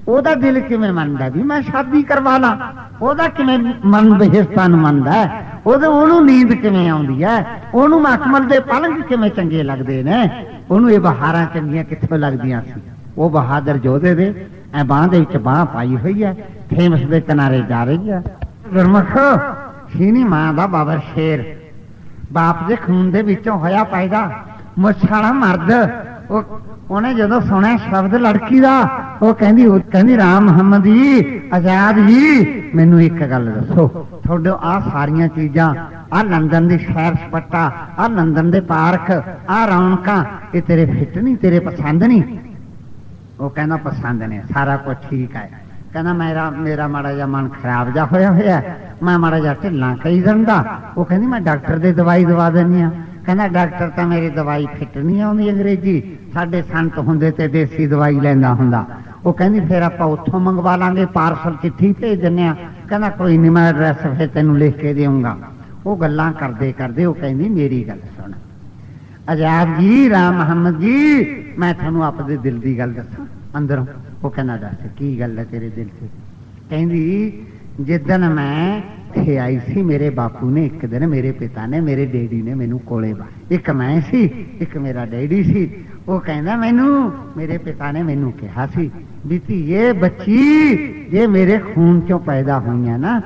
Speaker 2: ਉਹਦਾ ਦਿਲ ਕਿਵੇਂ ਮੰਨਦਾ ਵੀ ਮੈਂ ਸ਼ਾਦੀ ਕਰਵਾ ਲਾਂ? ਉਹਦਾ ਕਿਵੇਂ ਮਨ ਬਹਿਸਤਾ ਨੂੰ ਮੰਨਦਾ ਉਹਦੇ ਉਹਨੂੰ ਨੀਂਦ ਕਿਵੇਂ ਆਉਂਦੀ ਹੈ? ਉਹਨੂੰ ਮਖਮਲ ਦੇ ਪਲੰਗ ਕਿਵੇਂ ਚੰਗੇ ਲੱਗਦੇ ਨੇ? ਉਹਨੂੰ ਇਹ ਬਹਾਰਾਂ ਚੰਗੀਆਂ ਕਿੱਥੋਂ ਲੱਗਦੀਆਂ ਸੀ? ਉਹ ਬਹਾਦਰ ਜੋਧੇ ਦੇ, ਐ ਬਾਹ ਦੇ ਵਿੱਚ ਬਾਹ ਪਾਈ ਹੋਈ ਹੈ ਫੇਮਸ ਦੇ ਕਿਨਾਰੇ ਜਾ ਰਹੀ ਹੈ। ਗੁਰਮੁਖ ਸੀਨੀ ਮਾਂ ਦਾ ਬਾਬਰ ਸ਼ੇਰ। ਬਾਪ ਦੇ ਖੂਨ ਦੇ ਵਿੱਚੋਂ ਹੋਇਆ ਪੈਦਾ ਮੁੱਛਾਲਾ ਮਰਦ। ਉਹ, ਉਹਨੇ ਜਦੋਂ ਸੁਣਿਆ ਸ਼ਬਦ ਲੜਕੀ ਦਾ, ਉਹ ਕਹਿੰਦੀ ਉਹ ਕਹਿੰਦੀ, ਰਾਮ ਮੁਹੰਮਦ ਜੀ, ਆਜ਼ਾਦ ਜੀ, ਮੈਨੂੰ ਇੱਕ ਗੱਲ ਦੱਸੋ। ਤੁਹਾਡੇ ਆ ਸਾਰੀਆਂ ਚੀਜ਼ਾਂ ਆ ਲੰਡਨ ਦੀ ਸੈਰ ਸਪਾਟਾ ਆ ਲੰਡਨ ਦੇ ਪਾਰਕ ਆ ਰੌਣਕਾਂ, ਇਹ ਤੇਰੇ ਫਿੱਟ ਨਹੀਂ, ਤੇਰੇ ਪਸੰਦ ਨਹੀਂ? ਉਹ ਕਹਿੰਦਾ ਪਸੰਦ ਨੇ ਸਾਰਾ ਕੁਝ ਠੀਕ ਹੈ। ਕਹਿੰਦਾ ਮੇਰਾ ਮੇਰਾ ਮਾੜਾ ਜਿਹਾ ਮਨ ਖਰਾਬ ਜਾ ਹੋਇਆ ਹੋਇਆ ਮੈਂ ਮਾੜਾ ਜਿਹਾ ਢਿੱਲਾ ਕਹੀ ਜਾਂਦਾ ਉਹ ਕਹਿੰਦੀ, ਮੈਂ ਡਾਕਟਰ ਦੇ ਦਵਾਈ ਦਵਾ ਦਿੰਨੀ ਆ ਕਹਿੰਦਾ, ਡਾਕਟਰ ਤਾਂ ਮੇਰੀ ਦਵਾਈ ਫਿੱਟ ਨਹੀਂ ਆਉਂਦੀ ਅੰਗਰੇਜ਼ੀ। ਸਾਡੇ ਸੰਤ ਹੁੰਦੇ ਤੇ ਦੇਸੀ ਦਵਾਈ ਲੈਂਦਾ ਹੁੰਦਾ। ਉਹ ਕਹਿੰਦੀ, ਫੇਰ ਆਪਾਂ ਉੱਥੋਂ ਮੰਗਵਾ ਲਾਂਗੇ, ਪਾਰਸਲ ਚਿੱਠੀ ਭੇਜ ਦਿੰਨੇ ਆ ਕਹਿੰਦਾ, ਕੋਈ ਨਹੀਂ, ਮੈਂ ਐਡਰੈਸ ਫਿਰ ਤੈਨੂੰ ਲਿਖ ਕੇ ਦੇਵਾਂਗਾ ਉਹ ਗੱਲਾਂ ਕਰਦੇ ਕਰਦੇ ਉਹ ਕਹਿੰਦੀ, ਮੇਰੀ ਗੱਲ ਸੁਣ। ਆਜ਼ਾਦ ਜੀ, ਰਾਮ ਮੁਹੰਮਦ ਜੀ, ਮੈਂ ਤੁਹਾਨੂੰ ਆਪਣੇ ਦਿਲ ਦੀ ਗੱਲ ਦੱਸਾਂ। ਅੰਦਰੋਂ ਉਹ ਕਹਿੰਦਾ, ਦੱਸ, ਕੀ ਗੱਲ ਹੈ ਤੇਰੇ ਦਿਲ 'ਚ? ਕਹਿੰਦੀ, ਜਿੱਦਣ ਮੈਂ ਇੱਥੇ ਆਈ ਸੀ, ਮੇਰੇ ਬਾਪੂ ਨੇ ਇੱਕ ਦਿਨ ਮੇਰੇ ਪਿਤਾ ਨੇ, ਮੇਰੇ ਡੈਡੀ ਨੇ ਮੈਨੂੰ ਕੋਲੇ ਬਾ, ਇੱਕ ਮੈਂ ਸੀ, ਇੱਕ ਮੇਰਾ ਡੈਡੀ ਸੀ। ਉਹ ਕਹਿੰਦਾ, ਮੈਨੂੰ, ਮੇਰੇ ਪਿਤਾ ਨੇ ਮੈਨੂੰ ਕਿਹਾ ਸੀ ਵੀ ਧੀਏ, ਬੱਚੀ, ਜੇ ਮੇਰੇ ਖੂਨ ਚੋਂ ਪੈਦਾ ਹੋਈਆਂ ਨਾ,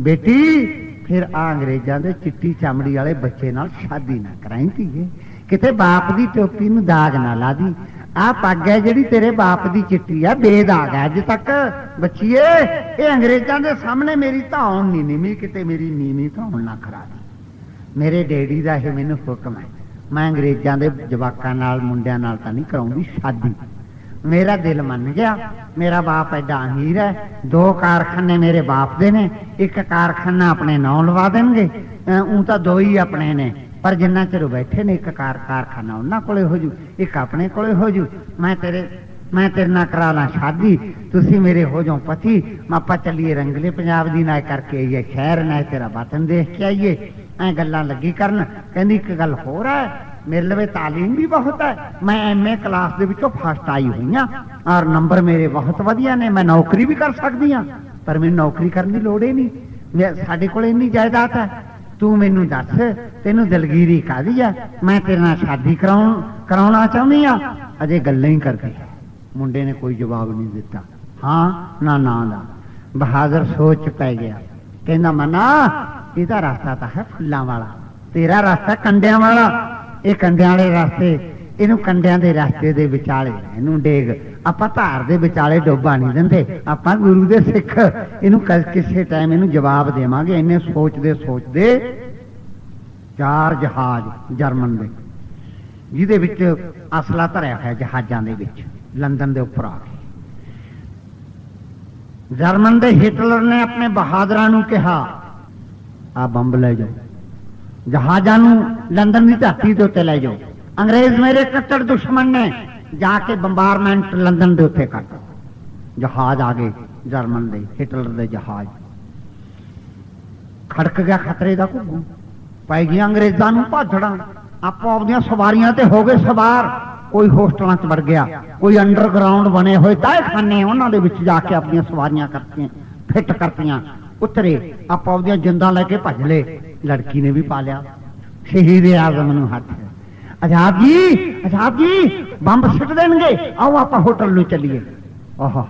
Speaker 2: ਬੇਟੀ ਫਿਰ ਆ ਅੰਗਰੇਜ਼ਾਂ ਦੇ ਚਿੱਟੀ ਚਮੜੀ ਵਾਲੇ ਬੱਚੇ ਨਾਲ ਸ਼ਾਦੀ ਨਾ ਕਰਾਈ ਧੀਏ। ਕਿਤੇ ਬਾਪ ਦੀ ਟੋਪੀ ਨੂੰ ਦਾਗ ਨਾ ਲਾ ਦੀ। ਆ ਪੱਗ ਹੈ ਜਿਹੜੀ ਤੇਰੇ ਬਾਪ ਦੀ ਚਿੱਟੀ ਆ, ਬੇਦਾਗ ਹੈ ਅੱਜ ਤੱਕ। ਬੱਚੀਏ, ਇਹ ਅੰਗਰੇਜ਼ਾਂ ਦੇ ਸਾਹਮਣੇ ਮੇਰੀ ਧੌਣ ਨਹੀਂ ਨਿਮੀ ਕਿਤੇ ਮੇਰੀ ਨੀਵੀਂ ਧੌਣ ਨਾ ਖਰਾ ਦੀ। ਮੇਰੇ ਡੈਡੀ ਦਾ ਇਹ ਮੈਨੂੰ ਹੁਕਮ ਹੈ। ਮੈਂ ਅੰਗਰੇਜ਼ਾਂ ਦੇ ਜਵਾਕਾਂ ਨਾਲ, ਮੁੰਡਿਆਂ ਨਾਲ ਤਾਂ ਨਹੀਂ ਕਰਾਉਂਦੀ ਸ਼ਾਦੀ। ਮੇਰਾ ਦਿਲ ਮੰਨ ਗਿਆ। ਮੇਰਾ ਬਾਪ ਐਡਾ ਅਮੀਰ ਹੈ। ਦੋ ਕਾਰਖਾਨੇ ਮੇਰੇ ਬਾਪ ਦੇ ਨੇ। ਇੱਕ ਕਾਰਖਾਨਾ ਆਪਣੇ ਨਾਂ ਲਵਾ ਦੇਣਗੇ। ਉਹ ਤਾਂ ਦੋ ਹੀ ਆਪਣੇ ਨੇ। ਪਰ ਜਿੰਨਾ ਚਿਰ ਬੈਠੇ ਨੇ, ਇੱਕ ਕਾਰ, ਕਾਰਖਾਨਾ ਉਹਨਾਂ ਕੋਲੇ ਹੋ ਜੂ, ਇੱਕ ਆਪਣੇ ਕੋਲੇ ਹੋ ਜੂ। ਮੈਂ ਤੇਰੇ ਮੈਂ ਤੇਰੇ ਨਾਲ ਕਰਾ ਲਾਂ ਸ਼ਾਦੀ। ਤੁਸੀਂ ਮੇਰੇ ਹੋ ਜਾਓ ਪਤੀ। ਆਪਾਂ ਚੱਲੀਏ ਰੰਗਲੇ ਪੰਜਾਬ ਦੀ ਨਾ ਕਰਕੇ ਆਈਏ ਸ਼ਹਿਰ ਨਾ ਤੇਰਾ ਵਤਨ ਦੇਖ ਕੇ ਆਈਏ। ਐ ਗੱਲਾਂ ਲੱਗੀ ਕਰਨ। ਕਹਿੰਦੀ ਇੱਕ ਗੱਲ ਹੋਰ ਹੈ। ਮੇਰੇ ਲਵੇ ਤਾਲੀਮ ਵੀ ਬਹੁਤ ਹੈ। ਮੈਂ ਐਮਏ ਕਲਾਸ ਦੇ ਵਿੱਚੋਂ ਫਸਟ ਆਈ ਹੋਈ ਹਾਂ। ਔਰ ਨੰਬਰ ਮੇਰੇ ਬਹੁਤ ਵਧੀਆ ਨੇ। ਮੈਂ ਨੌਕਰੀ ਵੀ ਕਰ ਸਕਦੀ ਹਾਂ। ਪਰ ਮੈਨੂੰ ਨੌਕਰੀ ਕਰਨ ਦੀ ਲੋੜ ਹੀ ਨਹੀਂ। ਸਾਡੇ ਕੋਲ ਇੰਨੀ ਜਾਇਦਾਦ ਹੈ। ਤੂੰ ਮੈਨੂੰ ਦੱਸ, ਤੈਨੂੰ ਦਲਗੀਰੀ ਕਾਦੀ ਆ ਮੈਂ ਤੇਰੇ ਨਾਲ ਸ਼ਾਦੀ ਕਰਾਉਣ ਕਰਾਉਣਾ ਚਾਹੁੰਦੀ ਆ ਅਜੇ ਗੱਲਾਂ ਹੀ ਕਰਦੀ ਮੁੰਡੇ ਨੇ ਕੋਈ ਜਵਾਬ ਨਹੀਂ ਦਿੱਤਾ। ਹਾਂ, ਨਾ ਨਾ ਦਾ ਬਹਾਦਰ ਸੋਚ 'ਚ ਪੈ ਗਿਆ। ਕਹਿੰਦਾ, ਮਨਾ, ਇਹਦਾ ਰਸਤਾ ਤਾਂ ਹੈ ਫੁੱਲਾਂ ਵਾਲਾ। ਤੇਰਾ ਰਸਤਾ ਕੰਡਿਆਂ ਵਾਲਾ। ਇਹ ਕੰਡਿਆਂ ਵਾਲੇ ਰਸਤੇ, ਇਹਨੂੰ ਕੰਡਿਆਂ ਦੇ ਰਸਤੇ ਦੇ ਵਿਚਾਲੇ ਇਹਨੂੰ ਡੇਗ। ਆਪਾਂ ਧਾਰ ਦੇ ਵਿਚਾਲੇ ਡੋਬਾ ਨਹੀਂ ਦਿੰਦੇ, ਆਪਾਂ ਗੁਰੂ ਦੇ ਸਿੱਖ। ਇਹਨੂੰ ਕਿਸੇ ਟਾਈਮ ਇਹਨੂੰ ਜਵਾਬ ਦੇਵਾਂਗੇ ਇਹਨੇ ਸੋਚਦੇ ਸੋਚਦੇ ਚਾਰ ਜਹਾਜ਼ ਜਰਮਨ ਦੇ, ਜਿਹਦੇ ਵਿੱਚ ਅਸਲਾ ਧਰਿਆ ਹੋਇਆ ਜਹਾਜ਼ਾਂ ਦੇ ਵਿੱਚ, ਲੰਡਨ ਦੇ ਉੱਪਰ ਆ ਕੇ। ਜਰਮਨ ਦੇ ਹਿਟਲਰ ਨੇ ਆਪਣੇ ਬਹਾਦਰਾਂ ਨੂੰ ਕਿਹਾ, ਆ ਬੰਬ ਲੈ ਜਾਓ। ਜਹਾਜ਼ਾਂ ਨੂੰ ਲੰਡਨ ਦੀ ਧਰਤੀ ਦੇ ਉੱਤੇ ਲੈ ਜਾਓ। ਅੰਗਰੇਜ਼ ਮੇਰੇ ਕੱਟੜ ਦੁਸ਼ਮਣ ਨੇ ਜਾ ਕੇ ਬੰਬਾਰਮੈਂਟ ਲੰਡਨ ਦੇ ਉੱਤੇ ਕਰ ਜਹਾਜ਼ ਆ ਗਏ ਜਰਮਨ ਦੇ, ਹਿਟਲਰ ਦੇ ਜਹਾਜ਼। ਖੜਕ ਗਿਆ ਖਤਰੇ ਦਾ ਘੁੱਗੂ। ਪੈ ਗਿਆ ਅੰਗਰੇਜ਼ਾਂ ਨੂੰ ਭਾਜੜਾਂ। ਆਪੋ ਆਪਦੀਆਂ ਸਵਾਰੀਆਂ ਤੇ ਹੋ ਗਏ ਸਵਾਰ। ਕੋਈ ਹੋਸਟਲਾਂ 'ਚ ਵੜ ਗਿਆ, ਕੋਈ ਅੰਡਰਗਰਾਉਂਡ ਬਣੇ ਹੋਏ ਤਹਿਖਾਨੇ ਉਹਨਾਂ ਦੇ ਵਿੱਚ ਜਾ ਕੇ ਆਪਣੀਆਂ ਸਵਾਰੀਆਂ ਕਰਤੀਆਂ, ਫਿੱਟ ਕਰਤੀਆਂ। ਉਤਰੇ, ਆਪੋ ਆਪਦੀਆਂ ਜਿੰਦਾਂ ਲੈ ਕੇ ਭੱਜ ਲਏ। ਲੜਕੀ ਨੇ ਵੀ ਪਾ ਲਿਆ। ਸ਼ਹੀਦ ਆਜ਼ਮ ਨੂੰ ਹੱਥ। ਆਜ਼ਾਦ ਜੀ? ਆਜ਼ਾਦ ਜੀ? ਬੰਬ ਸਿੱਟ ਦੇਣਗੇ। ਆਓ, ਆਪਾਂ ਹੋਟਲ ਨੂੰ ਚੱਲੀਏ। ਆਹਾ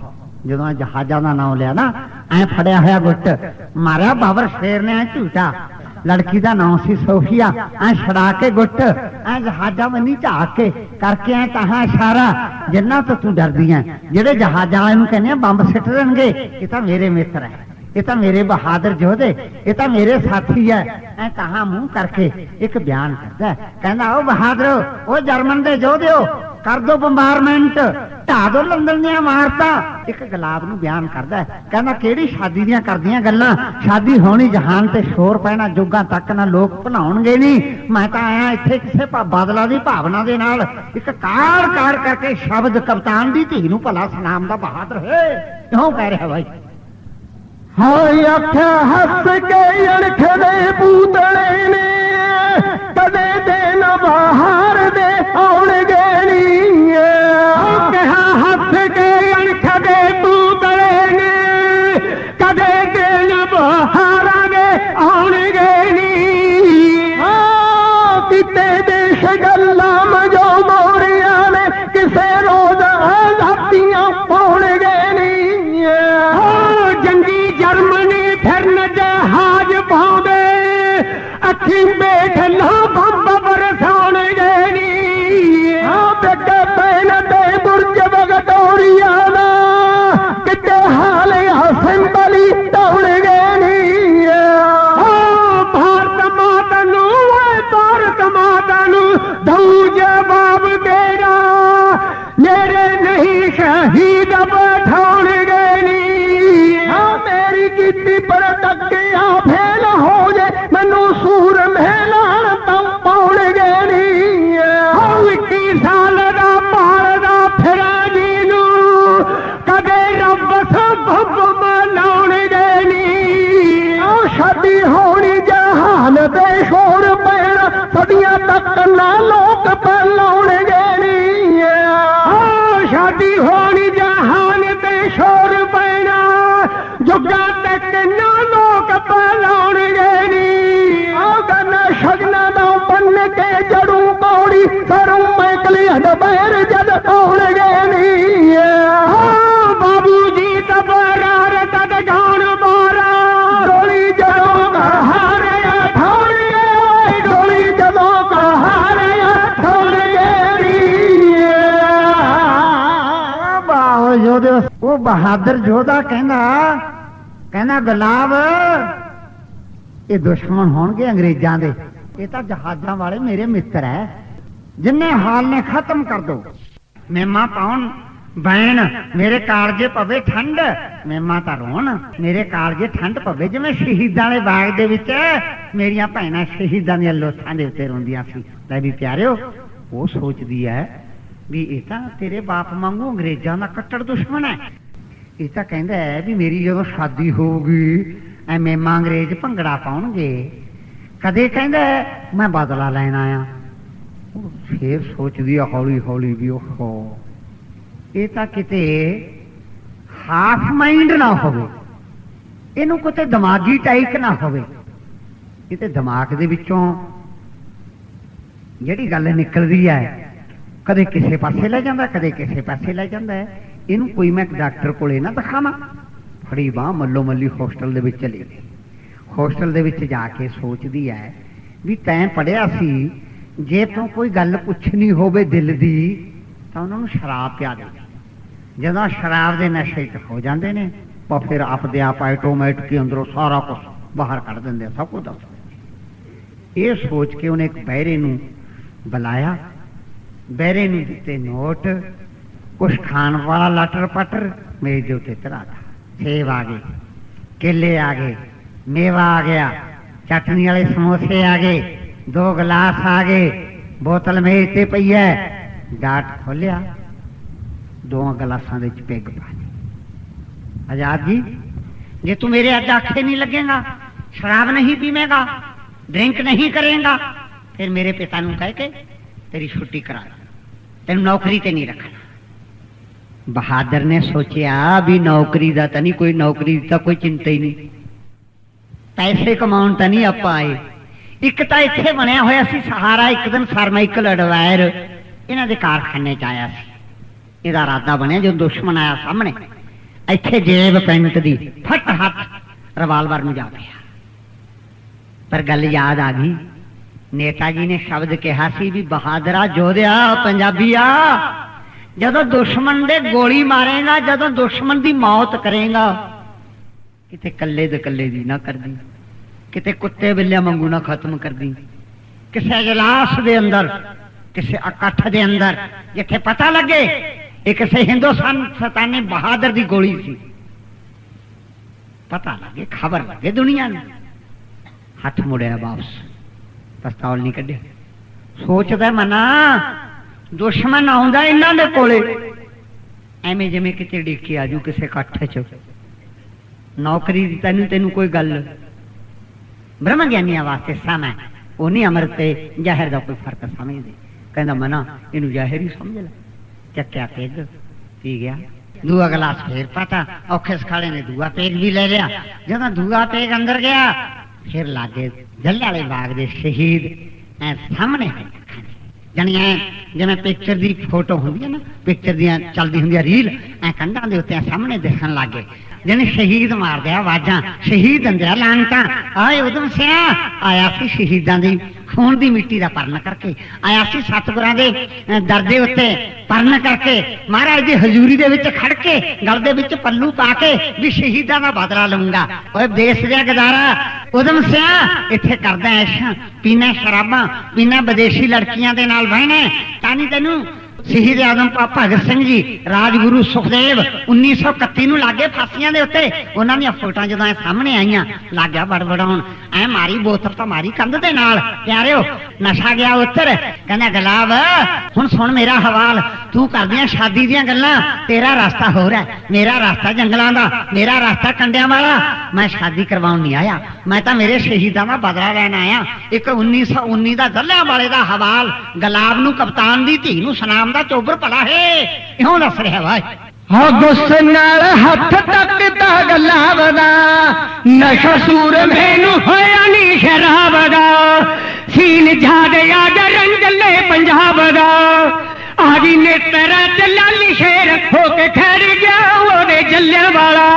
Speaker 2: ਜਦੋਂ ਜਹਾਜ਼ਾਂ ਦਾ ਨਾਮ ਲਿਆ ਨਾ, ਐ ਫੜਿਆ ਹੋਇਆ ਗੁੱਟ। ਮਾਰਿਆ ਬਾਬਰ ਸ਼ੇਰ ਨੇ, ਐ ਝੂਟਾ। ਲੜਕੀ ਦਾ ਨਾਮ ਸੀ ਸੋਫੀਆ। ਐ ਛੜਾ ਕੇ ਗੁੱਟ। ਐ ਜਹਾਜ਼ਾਂ ਬੰਨੀ ਝਾਕ ਕੇ ਕਰਕੇ ਐ ਕਹਾ ਇਸ਼ਾਰਾ। ਜਿੰਨਾ ਤੋਂ ਤੂੰ ਡਰਦੀ ਐ। ਜਿਹੜੇ ਜਹਾਜ਼ਾਂ ਵਾਲੇ ਨੂੰ ਕਹਿੰਦੇ ਆ, ਬੰਬ ਸਿੱਟ ਦੇਣਗੇ, ਇਹ ਤਾਂ ਮੇਰੇ ਮਿੱਤਰ ਐ। ਇਹ ਤਾਂ ਮੇਰੇ ਬਹਾਦਰ ਯੋਧੇ ਇਹ ਤਾਂ ਮੇਰੇ ਸਾਥੀ ਐ। ਐ ਕਹਾ ਮੂੰਹ ਕਰਕੇ ਇੱਕ ਬਿਆਨ ਕਰਦਾ ਕਹਿੰਦਾ ਉਹ ਬਹਾਦਰੋ ਉਹ ਜਰਮਨ ਦੇ ਯੋਧਿਓ ਕਰ ਦੋ ਬੰਬਾਰਮੈਂਟ ਢਾ ਦੋ ਲੰਡਨ ਦੀਆਂ ਇਮਾਰਤਾਂ ਇੱਕ ਗੁਲਾਬ ਨੂੰ ਬਿਆਨ ਕਰਦਾ ਕਹਿੰਦਾ, ਕਿਹੜੀ ਸ਼ਾਦੀ ਦੀਆਂ ਕਰਦੀਆਂ ਗੱਲਾਂ? ਸ਼ਾਦੀ ਹੋਣੀ ਜਹਾਨ ਤੇ ਸ਼ੋਰ ਪੈਣਾ ਜੋਗਾ ਤੱਕ ਨਾ ਲੋਕ ਭੁਲਾਉਣਗੇ ਨਹੀਂ ਮੈਂ ਤਾਂ ਆਇਆ ਇੱਥੇ ਕਿਸੇ ਭਾ- ਬਾਦਲਾਂ ਦੀ ਭਾਵਨਾ ਦੇ ਨਾਲ। ਇੱਕ ਕਾਰ ਕਾਰ ਕਰਕੇ ਸ਼ਬਦ ਕਪਤਾਨ ਦੀ ਧੀ ਨੂੰ ਭਲਾ ਸਨਾਮ ਦਾ ਬਹਾਦਰ ਹੈ ਕਿਉਂ ਕਹਿ ਰਿਹਾ ਬਾਈ?
Speaker 3: آک هس ڪئي اڻک پوتي نه. ڪڏهن بهاري آڻ گي آک هس ڪئي اڻک Oh. ਤੱਕ ਨਾ ਲੋਕ ਪਲਾਉਣਗੇ ਨੀ ਆ। ਸ਼ਾਦੀ ਹੋਣੀ ਜਹਾਨ ਤੇ ਸ਼ੋਰ ਪੈਣਾ। ਜੁਗਾ ਤੱਕ ਨਾ ਲੋਕ ਪਲਾਉਣਗੇ ਨੀ ਆ ਗਨਾ ਸ਼ਗਨਾ ਦਾ ਬੰਨ ਕੇ ਜੜੂ ਕੌੜੀ ਸਰੋਂ ਮੈਂ ਕਲੀ ਹਦ ਬਹਿਰ ਜਦ ਆਉਣਗੇ
Speaker 2: ਉਹ ਬਹਾਦਰ ਯੋਧਾ ਕਹਿੰਦਾ ਕਹਿੰਦਾ, ਗੁਲਾਬ, ਇਹ ਦੁਸ਼ਮਣ ਹੋਣਗੇ ਅੰਗਰੇਜ਼ਾਂ ਦੇ। ਇਹ ਤਾਂ ਜਹਾਜ਼ਾਂ ਵਾਲੇ ਮੇਰੇ ਮਿੱਤਰ ਐ। ਜਿੰਨੇ ਹਾਲ ਨੇ, ਖਤਮ ਕਰ ਦੋ। ਮੇਮਾ ਪਾਉਣ, ਬੈਣ, ਮੇਰੇ ਕਾਲਜੇ ਪਵੇ ਠੰਡ। ਮੇਮਾ ਤਾਂ ਰੋਣ, ਮੇਰੇ ਕਾਲਜੇ ਠੰਡ ਪਵੇ। ਜਿਵੇਂ ਸ਼ਹੀਦਾਂ ਦੇ ਬਾਗ ਦੇ ਵਿੱਚ ਮੇਰੀਆਂ ਭੈਣਾਂ ਸ਼ਹੀਦਾਂ ਦੀਆਂ ਲੋਥਾਂ ਦੇ ਉੱਤੇ ਰੋਂਦੀਆਂ ਸੀ। ਲੈ ਵੀ ਪਿਆਰਿਓ, ਉਹ ਸੋਚਦੀ ਐ ਵੀ ਇਹ ਤਾਂ ਤੇਰੇ ਬਾਪ ਵਾਂਗੂ ਅੰਗਰੇਜ਼ਾਂ ਦਾ ਕੱਟੜ ਦੁਸ਼ਮਣ ਹੈ। ਇਹ ਤਾਂ ਕਹਿੰਦਾ ਹੈ ਵੀ ਮੇਰੀ ਜਦੋਂ ਸ਼ਾਦੀ ਹੋਊਗੀ ਐ ਮੇਮਾ ਅੰਗਰੇਜ਼ ਭੰਗੜਾ ਪਾਉਣਗੇ। ਕਦੇ ਕਹਿੰਦਾ ਮੈਂ ਬਦਲਾ ਲੈਣ ਆਇਆ। ਉਹ ਫੇਰ ਸੋਚਦੀ ਆ ਹੌਲੀ ਹੌਲੀ ਵੀ ਓਹੋ। ਇਹ ਤਾਂ ਕਿਤੇ ਹਾਫ ਮਾਈਂਡ ਨਾ ਹੋਵੇ। ਇਹਨੂੰ ਕਿਤੇ ਦਿਮਾਗੀ ਟਾਈਕ ਨਾ ਹੋਵੇ। ਕਿਤੇ ਦਿਮਾਗ ਦੇ ਵਿੱਚੋਂ ਜਿਹੜੀ ਗੱਲ ਨਿਕਲਦੀ ਹੈ ਕਦੇ ਕਿਸੇ ਪਾਸੇ ਲੈ ਜਾਂਦਾ ਕਦੇ ਕਿਸੇ ਪਾਸੇ ਲੈ ਜਾਂਦਾ ਇਹਨੂੰ ਕੋਈ ਮੈਂ ਡਾਕਟਰ ਕੋਲੇ ਨਾ ਦਿਖਾਵਾਂ। ਫੜੀ ਬਾਹ ਮੱਲੋ ਮੱਲੀ ਹੋਸਟਲ ਦੇ ਵਿੱਚ ਚਲੀ ਗਈ। ਹੋਸਟਲ ਦੇ ਵਿੱਚ ਜਾ ਕੇ ਸੋਚਦੀ ਹੈ ਵੀ ਤੈਂ ਪੜਿਆ ਸੀ ਜੇ ਤੂੰ ਕੋਈ ਗੱਲ ਪੁੱਛਣੀ ਹੋਵੇ ਦਿਲ ਦੀ ਤਾਂ ਉਹਨਾਂ ਨੂੰ ਸ਼ਰਾਬ ਪਿਆ ਦੇ। ਜਦੋਂ ਸ਼ਰਾਬ ਦੇ ਨਸ਼ੇ 'ਚ ਹੋ ਜਾਂਦੇ ਨੇ ਤਾਂ ਫਿਰ ਆਪਦੇ ਆਪ ਆਟੋਮੈਟਿਕ ਅੰਦਰੋਂ ਸਾਰਾ ਕੁਝ ਬਾਹਰ ਕੱਢ ਦਿੰਦੇ ਆ, ਸਭ ਕੁਝ ਦੱਸ ਇਹ ਸੋਚ ਕੇ ਉਹਨੇ ਇੱਕ ਬਹਿਰੇ ਨੂੰ ਬੁਲਾਇਆ। ਬਹਿਰੇ ਨੂੰ ਦਿੱਤੇ ਨੋਟ ਕੁਛ ਖਾਣ ਵਾਲਾ ਲਟਰ ਪਟਰ ਮੇਜ਼ ਦੇ ਉੱਤੇ ਧਰਾਤਾ ਸੇਬ ਆ ਗਏ ਕੇਲੇ ਆ ਗਏ ਮੇਵਾ ਆ ਗਿਆ ਚਟਨੀ ਵਾਲੇ ਸਮੋਸੇ ਆ ਗਏ ਦੋ ਗਲਾਸ ਆ ਗਏ ਬੋਤਲ ਮੇਜ਼ ਤੇ ਪਈ ਹੈ ਡਾਟ ਖੋਲਿਆ ਦੋ ਗਲਾਸਾਂ ਦੇ ਵਿੱਚ ਪੈਗ ਪਾ ਦਿੱਤੀ ਆਜ਼ਾਦ ਜੀ ਜੇ ਤੂੰ ਮੇਰੇ ਅੱਜ ਆਖੇ ਨਹੀਂ ਲੱਗੇਗਾ ਸ਼ਰਾਬ ਨਹੀਂ ਪੀਵੇਂਗਾ ਡਰਿੰਕ ਨਹੀਂ ਕਰੇਗਾ ਫਿਰ ਮੇਰੇ ਪਿਤਾ ਨੂੰ ਕਹਿ ਕੇ ਤੇਰੀ ਛੁੱਟੀ ਕਰਾ ਦਾਂ। ਤੈਨੂੰ ਨੌਕਰੀ ਤੇ ਨਹੀਂ ਰੱਖਣਾ। ਬਹਾਦਰ ਨੇ ਸੋਚਿਆ ਵੀ ਨੌਕਰੀ ਦਾ ਤਾਂ ਨਹੀਂ, ਕੋਈ ਨੌਕਰੀ ਦੀ ਤਾਂ ਕੋਈ ਚਿੰਤਾ ਹੀ ਨਹੀਂ। ਪੈਸੇ ਕਮਾਉਣ ਤਾਂ ਨਹੀਂ ਆਪਾਂ ਆਏ। ਇੱਕ ਤਾਂ ਇੱਥੇ ਬਣਿਆ ਹੋਇਆ ਸੀ ਸਹਾਰਾ, ਇੱਕ ਦਿਨ ਸਰਮਾਈਕਲ ਅਡਵਾਇਰ ਇਹਨਾਂ ਦੇ ਕਾਰਖਾਨੇ ਚ ਆਇਆ ਸੀ। ਇਹਦਾ ਇਰਾਦਾ ਬਣਿਆ ਜੋ ਦੁਸ਼ਮਣ ਆਇਆ ਸਾਹਮਣੇ। ਇੱਥੇ ਜੇਬ ਪੈਂਟ ਦੀ ਫਟ ਹੱਥ ਰਿਵਾਲਵਰ ਨੂੰ ਜਾ ਪਿਆ। ਪਰ ਗੱਲ ਯਾਦ ਆ ਗਈ ਨੇਤਾ ਜੀ ਨੇ ਸ਼ਬਦ ਕਿਹਾ ਸੀ ਵੀ ਬਹਾਦਰਾ ਜੋਧਿਆ, ਪੰਜਾਬੀਆ, ਜਦੋਂ ਦੁਸ਼ਮਣ ਦੇ ਗੋਲੀ ਮਾਰੇਗਾ, ਜਦੋਂ ਦੁਸ਼ਮਣ ਦੀ ਮੌਤ ਕਰੇਗਾ, ਕਿਤੇ ਕੱਲੇ ਦੇ ਕੱਲੇ ਦੀ ਨਾ ਕਰਦੀ, ਕਿਤੇ ਕੁੱਤੇ ਬਿੱਲਿਆਂ ਵਾਂਗੂ ਨਾ ਖਤਮ ਕਰਦੀ, ਕਿਸੇ ਇਜਲਾਸ ਦੇ ਅੰਦਰ, ਕਿਸੇ ਇਕੱਠ ਦੇ ਅੰਦਰ, ਜਿੱਥੇ ਪਤਾ ਲੱਗੇ ਇਹ ਕਿਸੇ ਹਿੰਦੁਸਤਾਨ ਸਤਾਨੇ ਬਹਾਦਰ ਦੀ ਗੋਲੀ ਸੀ। ਪਤਾ ਲੱਗੇ, ਖਬਰ ਲੱਗੇ ਦੁਨੀਆ ਨੂੰ। ਹੱਥ ਮੁੜਿਆ ਵਾਪਸ। ਪਸਤੌਲ ਨਹੀਂ ਕੱਢਿਆ। ਸੋਚਦਾ ਮਨਾ, ਦੁਸ਼ਮਣ ਆਉਂਦਾ ਇਹਨਾਂ ਦੇ ਕੋਲੇ। ਐਵੇਂ ਜਿਵੇਂ ਕਿਤੇ ਡਿੱਕੀ ਆਜੂ ਕਿਸੇ ਇਕੱਠ 'ਚ। ਨੌਕਰੀ ਦੀ ਤੈਨੂੰ ਤੈਨੂੰ ਕੋਈ ਗੱਲ। ਬ੍ਰਹਮ ਗਿਆਨੀਆਂ ਵਾਸਤੇ ਸਮਾਂ। ਉਹ ਨਹੀਂ ਅਮਰ ਤੇ ਜ਼ਾਹਿਰ ਦਾ ਕੋਈ ਫ਼ਰਕ ਸਮਝਦੇ। ਕਹਿੰਦਾ ਮਨਾ, ਇਹਨੂੰ ਜ਼ਾਹਿਰ ਹੀ ਸਮਝ ਲੈ। ਚੱਕਿਆ ਪੈਗ, ਪੀ ਗਿਆ। ਦੂਆ ਗਲਾਸ ਫੇਰ ਪਤਾ। ਔਖੇ ਸਖਾਲੇ ਨੇ ਦੂਆ ਪੇਗ ਵੀ ਲੈ ਲਿਆ। ਜਦੋਂ ਦੂਆ ਪੇਗ ਅੰਦਰ ਗਿਆ ਫਿਰ ਲਾਗੇ ਜੱਲੇ ਵਾਲੇ ਬਾਗ ਦੇ ਸ਼ਹੀਦ ਐ ਸਾਹਮਣੇ ਆਏ ਅੱਖਾਂ ਜਾਣੀ ਜਿਵੇਂ ਪਿਕਚਰ ਦੀ ਫੋਟੋ ਹੁੰਦੀ ਹੈ ਨਾ ਪਿਕਚਰ ਦੀਆਂ ਚੱਲਦੀ ਹੁੰਦੀ ਹੈ ਰੀਲ ਐ ਕੰਧਾਂ ਦੇ ਉੱਤੇ ਸਾਹਮਣੇ ਦਿਖਣ ਲੱਗੇ। ਜਿਹਨੇ ਸ਼ਹੀਦ ਮਾਰਦੇ ਆ ਆਵਾਜ਼ਾਂ, ਸ਼ਹੀਦ ਹੁੰਦੇ ਆ ਲਾਂਟਾਂ ਆਏ ਉਦਮ ਸਿਆ, ਆਇਆ ਸੀ ਸ਼ਹੀਦਾਂ ਦੀ। ਖੂਨ ਦੀ ਮਿੱਟੀ ਦਾ ਪਰਨ ਕਰਕੇ ਆਇਆ ਸੀ ਸਤਿਗੁਰਾਂ ਦੇ ਅਹ, ਦਰ ਦੇ ਉੱਤੇ ਪਰਨ ਕਰਕੇ ਮਹਾਰਾਜ ਦੀ ਹਜ਼ੂਰੀ ਦੇ ਵਿੱਚ ਖੜ ਕੇ ਗਲ ਦੇ ਵਿੱਚ ਪੱਲੂ ਪਾ ਕੇ ਵੀ ਸ਼ਹੀਦਾਂ ਦਾ ਬਦਲਾ ਲਵਾਂਗਾ। ਓਏ ਦੇਸ਼ ਦਾ ਗੁਜ਼ਾਰਾ ਉਦਮ ਸਿਆ ਇੱਥੇ ਕਰਦਾ ਐਸ਼ਾਂ ਪੀਣਾ ਸ਼ਰਾਬਾਂ ਪੀਣਾ ਵਿਦੇਸ਼ੀ ਲੜਕੀਆਂ ਦੇ ਨਾਲ ਬਹਿਣਾ ਤਾਂ ਨਹੀਂ ਤੈਨੂੰ ਸ਼ਹੀਦ ਆਦਮ ਪਾ ਭਗਤ ਸਿੰਘ ਜੀ, ਰਾਜਗੁਰੂ ਸੁਖਦੇਵ 1931 ਨੂੰ ਲਾਗੇ ਫਾਸੀਆਂ ਦੇ ਉੱਤੇ ਉਹਨਾਂ ਦੀਆਂ ਫੋਟੋਆਂ ਜਦੋਂ ਐ ਸਾਹਮਣੇ ਆਈਆਂ ਲੱਗਿਆ ਬੜਬੜਾਉਣ। ਐ ਮਾਰੀ ਬੋਤਲ ਤਾਂ ਮਾਰੀ ਕੰਧ ਦੇ ਨਾਲ। ਪਿਆਰਿਓ, ਨਸ਼ਾ ਗਿਆ ਉੱਤਰ। ਕਹਿੰਦਾ, ਗੁਲਾਬ, ਹੁਣ ਸੁਣ ਮੇਰਾ ਹਵਾਲ। ਤੂੰ ਕਰਦੀਆਂ ਸ਼ਾਦੀ ਦੀਆਂ ਗੱਲਾਂ, ਤੇਰਾ ਰਸਤਾ ਹੋਰ ਹੈ। ਮੇਰਾ ਰਸਤਾ ਜੰਗਲਾਂ ਦਾ, ਮੇਰਾ ਰਸਤਾ ਕੰਡਿਆਂ ਵਾਲਾ। ਮੈਂ ਸ਼ਾਦੀ ਕਰਵਾਉਣ ਨਹੀਂ ਆਇਆ। ਮੈਂ ਤਾਂ ਮੇਰੇ ਸ਼ਹੀਦਾਂ ਦਾ ਬਦਲਾ ਲੈਣ ਆਇਆ। ਇੱਕ 1919 ਦਾ ਗੱਲਾਂ ਵਾਲੇ ਦਾ ਹਵਾਲ, ਗੁਲਾਬ ਨੂੰ ਕਪਤਾਨ ਦੀ ਧੀ ਨੂੰ ਸੁਨਾਮ ਦਾ ਚੋਬਰ ਭਲਾ ਹੈ। ਇਉਂ ਦੱਸ ਰਿਹਾ ਵਾ।
Speaker 4: ਹਾਂ, ਗੁੱਸੇ ਨਾਲ ਹੱਥ ਤੱਕ ਗੱਲਾਂ ਗਲਾਵਦਾ ਨਸ਼ਾ ਸੂਰ ਮੈਨੂੰ ਹੋਇਆ ਨੀ ਸ਼ਰਾਬ ਦਾ। ਸੀਨ ਝਾੜਿਆ ਜਾਂ ਪੰਜਾਬ ਦਾ। ਆਗੀ ਨੇਤਰਾ ਤੇ ਲਾਲੀ ਸ਼ੇਰ ਹੋ ਕੇ ਖੜ ਗਿਆ, ਉਹਦੇ ਜੱਲਿਆਂ ਵਾਲਾ,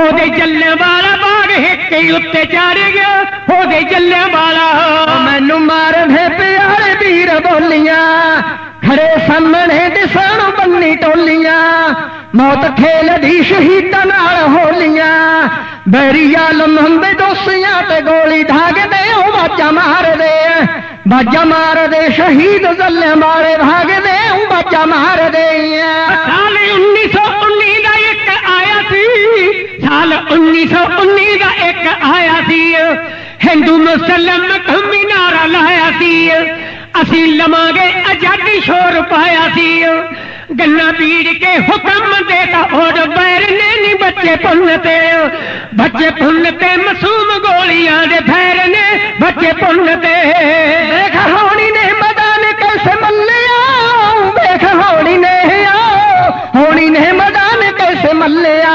Speaker 4: ਉਹਦੇ ਜੱਲਿਆਂ ਵਾਲਾ ਬਾਗ ਹਿੱਕੇ ਉੱਤੇ ਚੜ ਗਿਆ, ਉਹਦੇ ਜੱਲਿਆਂ ਵਾਲਾ। ਮੈਨੂੰ ਮਾਰਦੇ ਪਿਆਰੇ ਵੀਰ ਬੋਲੀਆਂ, ਖੜੇ ਸਾਹਮਣੇ ਦਿਸਣ ਬੰਨੀ ਟੋਲੀਆਂ, ਮੌਤ ਖੇਲਦੀ ਸ਼ਹੀਦਾਂ ਨਾਲ ਹੋਲੀਆਂ। ਬੈਰੀ ਆਲਮ ਹੁੰਦੇ ਦੋਸੀਆਂ ਤੇ ਗੋਲੀ ਢਾਗਦੇ ਉਹ ਬਾਜਾ ਮਾਰਦੇ ਬਾਜਾ ਮਾਰਦੇ ਸ਼ਹੀਦ ਜ਼ੱਲੇ ਮਾਰੇ ਭਾਗਦੇ ਉਹ ਬਾਜਾ ਮਾਰਦੇ ਸਾਲ 1919 ਦਾ ਇੱਕ ਆਇਆ ਸੀ, ਸਾਲ 1919 ਦਾ ਇੱਕ ਆਇਆ ਸੀ। ਹਿੰਦੂ, ਮੁਸਲਮ, ਕੌਮੀ ਨਾਰਾ ਲਾਇਆ ਸੀ। ਅਸੀਂ ਲਵਾਂਗੇ ਆਜ਼ਾਦੀ ਸ਼ੋਰ ਪਾਇਆ ਸੀ। ਗੱਲਾਂ ਪੀੜ ਕੇ ਹੁਕਮ ਦੇਤਾ ਔਰ ਬੈਰ ਨੇ ਨਹੀਂ ਬੱਚੇ ਪੁੰਨ ਤੇ। ਬੱਚੇ ਪੁੰਨ ਤੇ ਮਾਸੂਮ ਗੋਲੀਆਂ ਦੇ ਫੈਰ ਨੇ ਬੱਚੇ ਪੁੰਨ ਤੇ। ਵੇਖ ਹੋਣੀ ਨੇ ਮਦਾਨ ਕੈਸੇ ਮੱਲਿਆ ਵੇਖ ਹੋਣੀ ਨੇ ਆ। ਹੋਣੀ ਨੇ ਮਦਾਨ ਕੈਸੇ ਮੱਲਿਆ,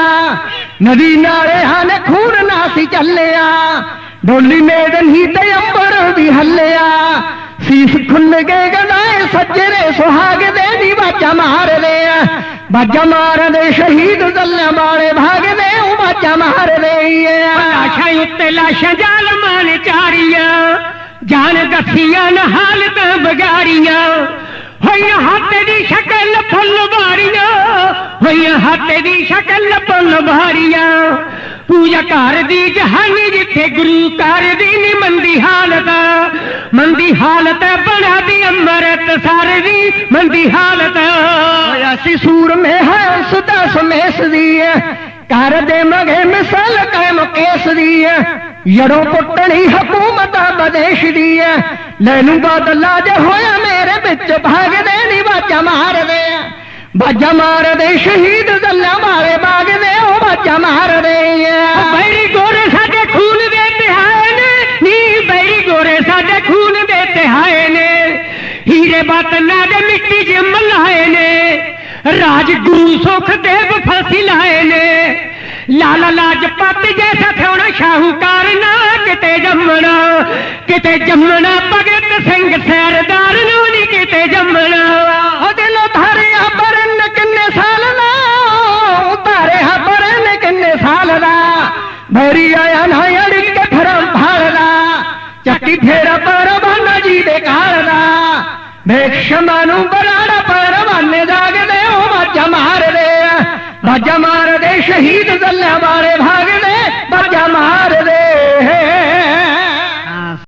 Speaker 4: ਨਦੀ ਨਾਲੇ ਹਨ, ਖੂਨ ਨਾਸੀ ਚੱਲਿਆ। ਡੋਲੀ ਮੇਦਨ ਹੀ ਤੇ ਅੰਬਰ ਵੀ ਹੱਲਿਆ। ਸੀਸ ਖੁੱਲ ਗਏ ਗਨਾਏ ਸੱਜਰੇ ਸੁਹਾਗ ਦੇ ਦੀ ਬਾਜਾ ਮਾਰਦੇ ਆ। ਬਾਜਾ ਮਾਰਦੇ ਸ਼ਹੀਦ ਜ਼ੱਲਿਆਂ ਵਾਲੇ ਭਾਗਦੇ ਉਹ ਬਾਜਾ ਮਾਰਦੇ ਆ। ਲਾਸ਼ਾਂ ਉੱਤੇ ਲਾਸ਼ਾਂ ਜ਼ਾਲਮਾਂ ਨੇ ਚਾਰੀਆਂ ਜਾਨ ਗੱਸੀਆਂ ਨੇ ਹਾਲਤਾਂ ਬਗਾਰੀਆਂ ਹੋਈਆਂ ਹੱਥ ਦੀ ਸ਼ਕਲ ਫੁੱਲ ਬਾਰੀਆਂ ਹੋਈਆਂ ਹੱਥ ਦੀ ਸ਼ਕਲ ਫੁੱਲ ਬਾਰੀਆਂ ਪੂਜਾ ਕਰਦੀ ਦੀ ਜਹਾਨੀ ਜਿੱਥੇ ਗੁਰੂ ਘਰ ਦੀ ਨੀ ਮੰਦੀ ਹਾਲਤ ਮੰਦੀ ਹਾਲਤ ਬਣਾ ਦੀ ਅੰਮ੍ਰਿਤ ਸਰ ਦੀ ਮੰਦੀ ਹਾਲਤ। ਹੋਇਆ ਸੂਰ ਮੇ ਹੈ ਸੁਦਾ ਸਮੇਸ ਦੀ ਕਰ ਦੇ ਮਗੇ ਮਿਸਲ ਕਾਇਮ ਕੇਸ ਦੀ ਹੈ। ਯੜੋ ਪੁੱਟਣੀ ਹਕੂਮਤ ਬਦੇਸ਼ ਦੀ ਹੈ। ਨੂੰ ਬਦਲਾ ਜੇ ਹੋਇਆ ਮੇਰੇ ਵਿੱਚ, ਭਾਗਦੇ ਨਹੀਂ ਬਾਜਾ ਮਾਰਦੇ। ਬਾਜਾ ਮਾਰਦੇ ਸ਼ਹੀਦ ਨੇ ਗੁਰੂ ਸੁਖ ਦੇਵ ਫਾਸੀ ਲਾਏ ਨੇ। ਲਾਲਾ ਲਾਜਪਤ ਜੈਸਾ ਥੋੜਾ ਸ਼ਾਹੂਕਾਰ ਨਾ ਕਿਤੇ ਜੰਮਣਾ। ਕਿਤੇ ਜੰਮਣਾ, ਭਗਤ ਸਿੰਘ ਸੈਰਦਾਰ ਨੂੰ ਨਹੀਂ ਕਿਤੇ ਜੰਮਣਾ। ਉਹ ਦਿਲੋਂ ਧਾਰਿਆ ਬਰਨ ਕਿੰਨੇ ਸਾਲ ਨਾ ਉਤਾਰਿਆ ਬਰਨ ਕਿੰਨੇ ਸਾਲ ਦਾ। ਭੈਰੀ ਆਇਆ ਨਾ ਅੜੀ ਕੇ ਫਰਮ ਭਾਲਦਾ ਚੱਕੀ ਫੇਰਾ ਪਰਵਾਨਾ ਜੀ ਦੇ ਕਾਲ ਦਾ ਸ਼ਮਾ ਨੂੰ ਬਰਾੜਾ ਪਰਵਾਨੇ ਜਾਗਦੇ, ਉਹ ਬਾਜਾ ਮਾਰਦੇ ਆ। ਬਾਜਾ ਮਾਰਦੇ, ਸ਼ਹੀਦ ਜ਼ੱਲਿਆਂ ਵਾਲੇ ਭਾਗਦੇ, ਬਾਜਾ ਮਾਰਦੇ।